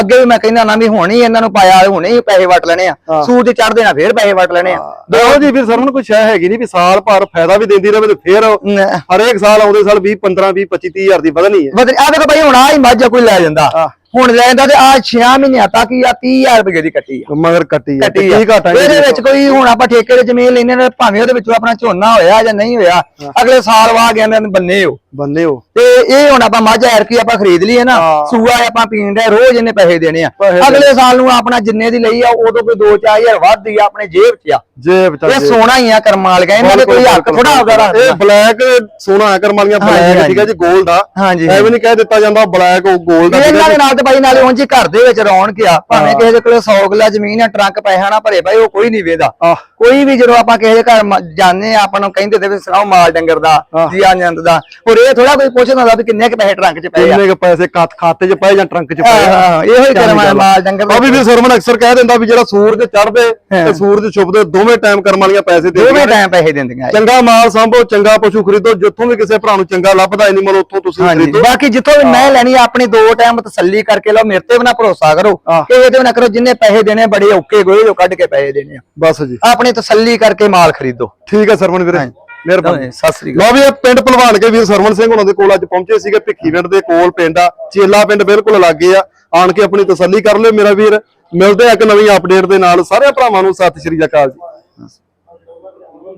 ਅੱਗੇ ਵੀ ਮੈਂ ਕਹਿੰਦਾ ਨਾ ਵੀ ਹੁਣੇ ਹੀ ਇਹਨਾਂ ਨੂੰ ਪਾਇਆ ਹੁਣੇ ਹੀ ਪੈਸੇ ਵਟ ਲੈਣੇ ਆ। ਹਾਂ। ਸੂਰ ਤੇ ਚੜ ਦੇਣਾ ਫੇਰ ਪੈਸੇ ਵਟ ਲੈਣੇ ਆ। ਦੇਖੋ ਜੀ ਵੀਰ ਸਰਵਣ ਕੋਈ ਸ਼ੈ ਹੈਗੀ ਨਹੀਂ ਵੀ ਸਾਲ ਭਰ ਫਾਇਦਾ ਵੀ ਦਿੰਦੀ ਰਹੇ ਤੇ ਫੇਰ ਨ- ਹਰੇਕ ਸਾਲ ਆਉਂਦੇ ਸਾਲ 20 15 20 25 30 ਹਜ਼ਾਰ ਦੀ ਵਧਣੀ ਹੈ। ਬਦਲ ਆ ਦੇਖੋ ਭਾਈ ਹੁਣ ਆ ਹੀ ਮੱਝ ਕੋਈ ਲੈ ਜਾਂਦਾ। ਹਾਂ। ਹੁਣ ਲੈ ਜਾਂਦਾ ਤੇ ਆ 6 ਮਹੀਨਿਆਂ ਤੱਕ ਹੀ ਆ 30000 ਰੁਪਏ ਦੀ ਕੱਟੀ ਆ। ਮਗਰ ਕੱਟੀ ਆ ਕੀ ਘਾਟਾ ਇਹਦੇ ਵਿੱਚ ਕੋਈ ਹੁਣ ਆਪਾਂ ਠੇਕੇ ਦੇ ਜ਼ਮੀਨ ਲੈਣੇ ਨੇ ਭਾਵੇਂ ਉਹਦੇ ਵਿੱਚੋਂ ਆਪਣਾ ਝੋਨਾ ਹੋਇਆ ਜਾਂ ਨਹੀਂ ਹੋਇਆ ਅਗਲੇ ਸਾਲ ਵਾ ਗਿਆ ਨੇ ਬੰਨੇ ਹੋ। ਬੰਨੇ ਹੋ। ਤੇ ਇਹ ਹੁਣ ਆਪਾਂ ਮੱਝ ਐਰ ਕੀ ਆਪਾਂ ਖਰੀਦ ਲਈ ਹੈ। ਨਾ। ਸੂਆ ਆਪਾਂ ਪੀਣ ਦੇ ਰੋਜ਼ ਇਹਨੇ ਪੈਸੇ ਦੇਣੇ ਆ। ਅਗਲੇ ਸਾਲ ਨੂੰ ਆਪਣਾ ਜਿੰਨੇ ਦੀ ਲਈ ਆ ਉਦੋਂ ਕੋਈ 2-4000 ਵੱਧ ਹੀ ਆ ਆਪਣੇ ਜੇਬ 'ਚ ਆ। ਜੇਬ ਚ ਇਹ ਸੋਨਾ ਹੀ ਆ ਕਰਮਾਲ ਗਿਆ ਇਹਨਾਂ ਦੇ ਕੋਈ ਹੱਕ ਥੋੜਾ ਆਉਦਾ ਰੱਖਦਾ। ਇਹ ਬਲੈਕ ਸੋਨਾ ਹੈ ਕਰਮ ਵਾਲੀਆਂ ਹਾਂਜੀ, ਬਲੈਕ। ਠੀਕ ਹੈ ਜੀ 골ਡ ਆ। ਹਾਂਜੀ, ਐਵੇਂ ਨਹੀਂ ਕਹਿ ਦਿੱਤਾ ਜਾਂਦਾ ਬਲੈਕ ਉਹ 골ਡ ਆ ਇਹਨਾਂ ਦੇ। ਨਾਲ ਤੇ ਬਾਈ ਨਾਲੇ ਉਂਝ ਘਰ ਦੇ ਵਿੱਚ ਰੌਣਕ ਆ। ਭਾਵੇਂ ਕਿਸੇ ਦੇ ਕੋਲੇ 100 ਕਿੱਲਾ ਜ਼ਮੀਨ ਆ ਟਰੰਕ ਪੈਸਾ ਨਾ ਭਰੇ ਬਾਈ ਉਹ ਕੋਈ ਨਹੀਂ ਵੇਦਾ ਕੋਈ ਵੀ ਜਦੋਂ ਆਪਾਂ ਕਿਸੇ ਦੇ ਘਰ ਮ- ਜਾਂਦੇ ਆ ਆਪਾਂ ਨੂੰ ਕਹਿੰਦੇ ਤੇ ਵੀ ਸੁਣਾਓ ਮਾਲ ਡੰਗਰ ਦਾ ਹਾਂ। ਜੀ ਆਨੰਦ ਦਾ। ਹੋਰ ਇਹ ਥੋੜਾ ਕੋਈ ਪੁੱਛਦਾ ਹੁੰਦਾ ਵੀ ਕਿੰਨੇ ਕੁ ਪੈਸੇ ਟਰੰਕ 'ਚ ਪਏ ਆ। ਕਿੰਨੇ ਕੁ ਪੈਸੇ ਖਾਤ- ਖਾਤੇ 'ਚ ਪਏ ਜਾਂ ਟਰੰਕ 'ਚ ਪਏ ਆ? ਹਾਂ, ਇਹੋ ਹੀ ਕਰਮ ਆ ਮਾਲ ਡੰਗਰ ਉਹ ਵੀ ਵੀ ਸਰਮਨ ਅਕਸਰ ਕਹਿ ਦਿੰਦਾ ਵੀ ਜਿਹੜਾ ਸੂਰਜ ਚੜ੍ਹਦੇ। ਤੇ ਸੂਰਜ ਛੁਪਦੇ ਦੋਵੇਂ ਟਾਈਮ ਕਰਮ ਵਾਲੀਆਂ ਪੈਸੇ ਦੇ ਦੋਵੇਂ ਟਾਈਮ ਪੈਸੇ ਦਿੰਦੀਆਂ। ਇਹ। ਚੰਗਾ ਮਾਲ ਸੰਭੋ ਚੰਗਾ ਪਸ਼ੂ ਖਰੀਦੋ ਜਿੱਥੋਂ ਵੀ ਕਿਸੇ ਭਰਾ ਨੂੰ ਚੰਗਾ ਲੱਭਦਾ ਐਨੀਮਲ ਉੱਥੋਂ ਤੁਸੀਂ ਹਾਂਜੀ। ਖਰੀਦੋ। ਬਾਕੀ ਜਿੱਥੋਂ ਵੀ ਮੈਂ ਲੈਣੀ ਆ, ਆਪਣੀ ਦੋ ਟਾਈਮ ਤਸੱਲੀ ਕਰਕੇ ਲਓ ਮੇਰੇ ਤੇ ਵੀ ਨਾ ਭਰੋਸਾ ਕਰੋ ਹਾਂ। ਕਿ ਇਹਦੇ ਵੀ ਨਾ ਕਰੋ ਜਿੰਨੇ ਪੈਸੇ ਦੇਣੇ ਬੜੇ ਔਕੇ ਗੋਏ ਜੋ ਕੱਢ ਕੇ ਪੈਸੇ ਦੇਣੇ ਆ। ਬਸ ਜੀ। ਆਪਣੀ ਤਸੱਲੀ ਕਰਕੇ ਮਾਲ ਖਰੀਦੋ। ਠੀਕ ਹੈ ਸਰਵਣ ਵੀਰੇ ਮਿਹਰਬਾਨੀ। ਸਤਿ ਸ੍ਰੀ ਅਕਾਲ। ਲਓ ਵੀ ਇਹ ਪਿੰਡ ਭਲਵਾਨ ਕੇ ਵੀਰ ਸਰਵਣ ਸਿੰਘ ਉਹਨਾਂ ਦੇ ਕੋਲ ਅੱਜ ਪਹੁੰਚੇ ਸੀਗੇ ਭਿੱਖੀ ਪਿੰਡ ਦੇ ਕੋਲ ਪਿੰਡ ਆ ਚੇਲਾ ਪਿੰਡ ਬਿਲਕੁਲ ਲਾਗੇ ਆ। ਆਣ ਕੇ ਆਪਣੀ ਤਸੱਲੀ ਕਰ ਲਿਓ ਮੇਰਾ ਵੀਰ। ਮਿਲਦੇ ਆ ਇੱਕ ਨਵੀਂ ਅਪਡੇਟ ਦੇ ਨਾਲ। ਸਾਰੇ ਭਰਾਵਾਂ ਨੂੰ ਸਤਿ ਸ਼੍ਰੀ ਅਕਾਲ ਜੀ।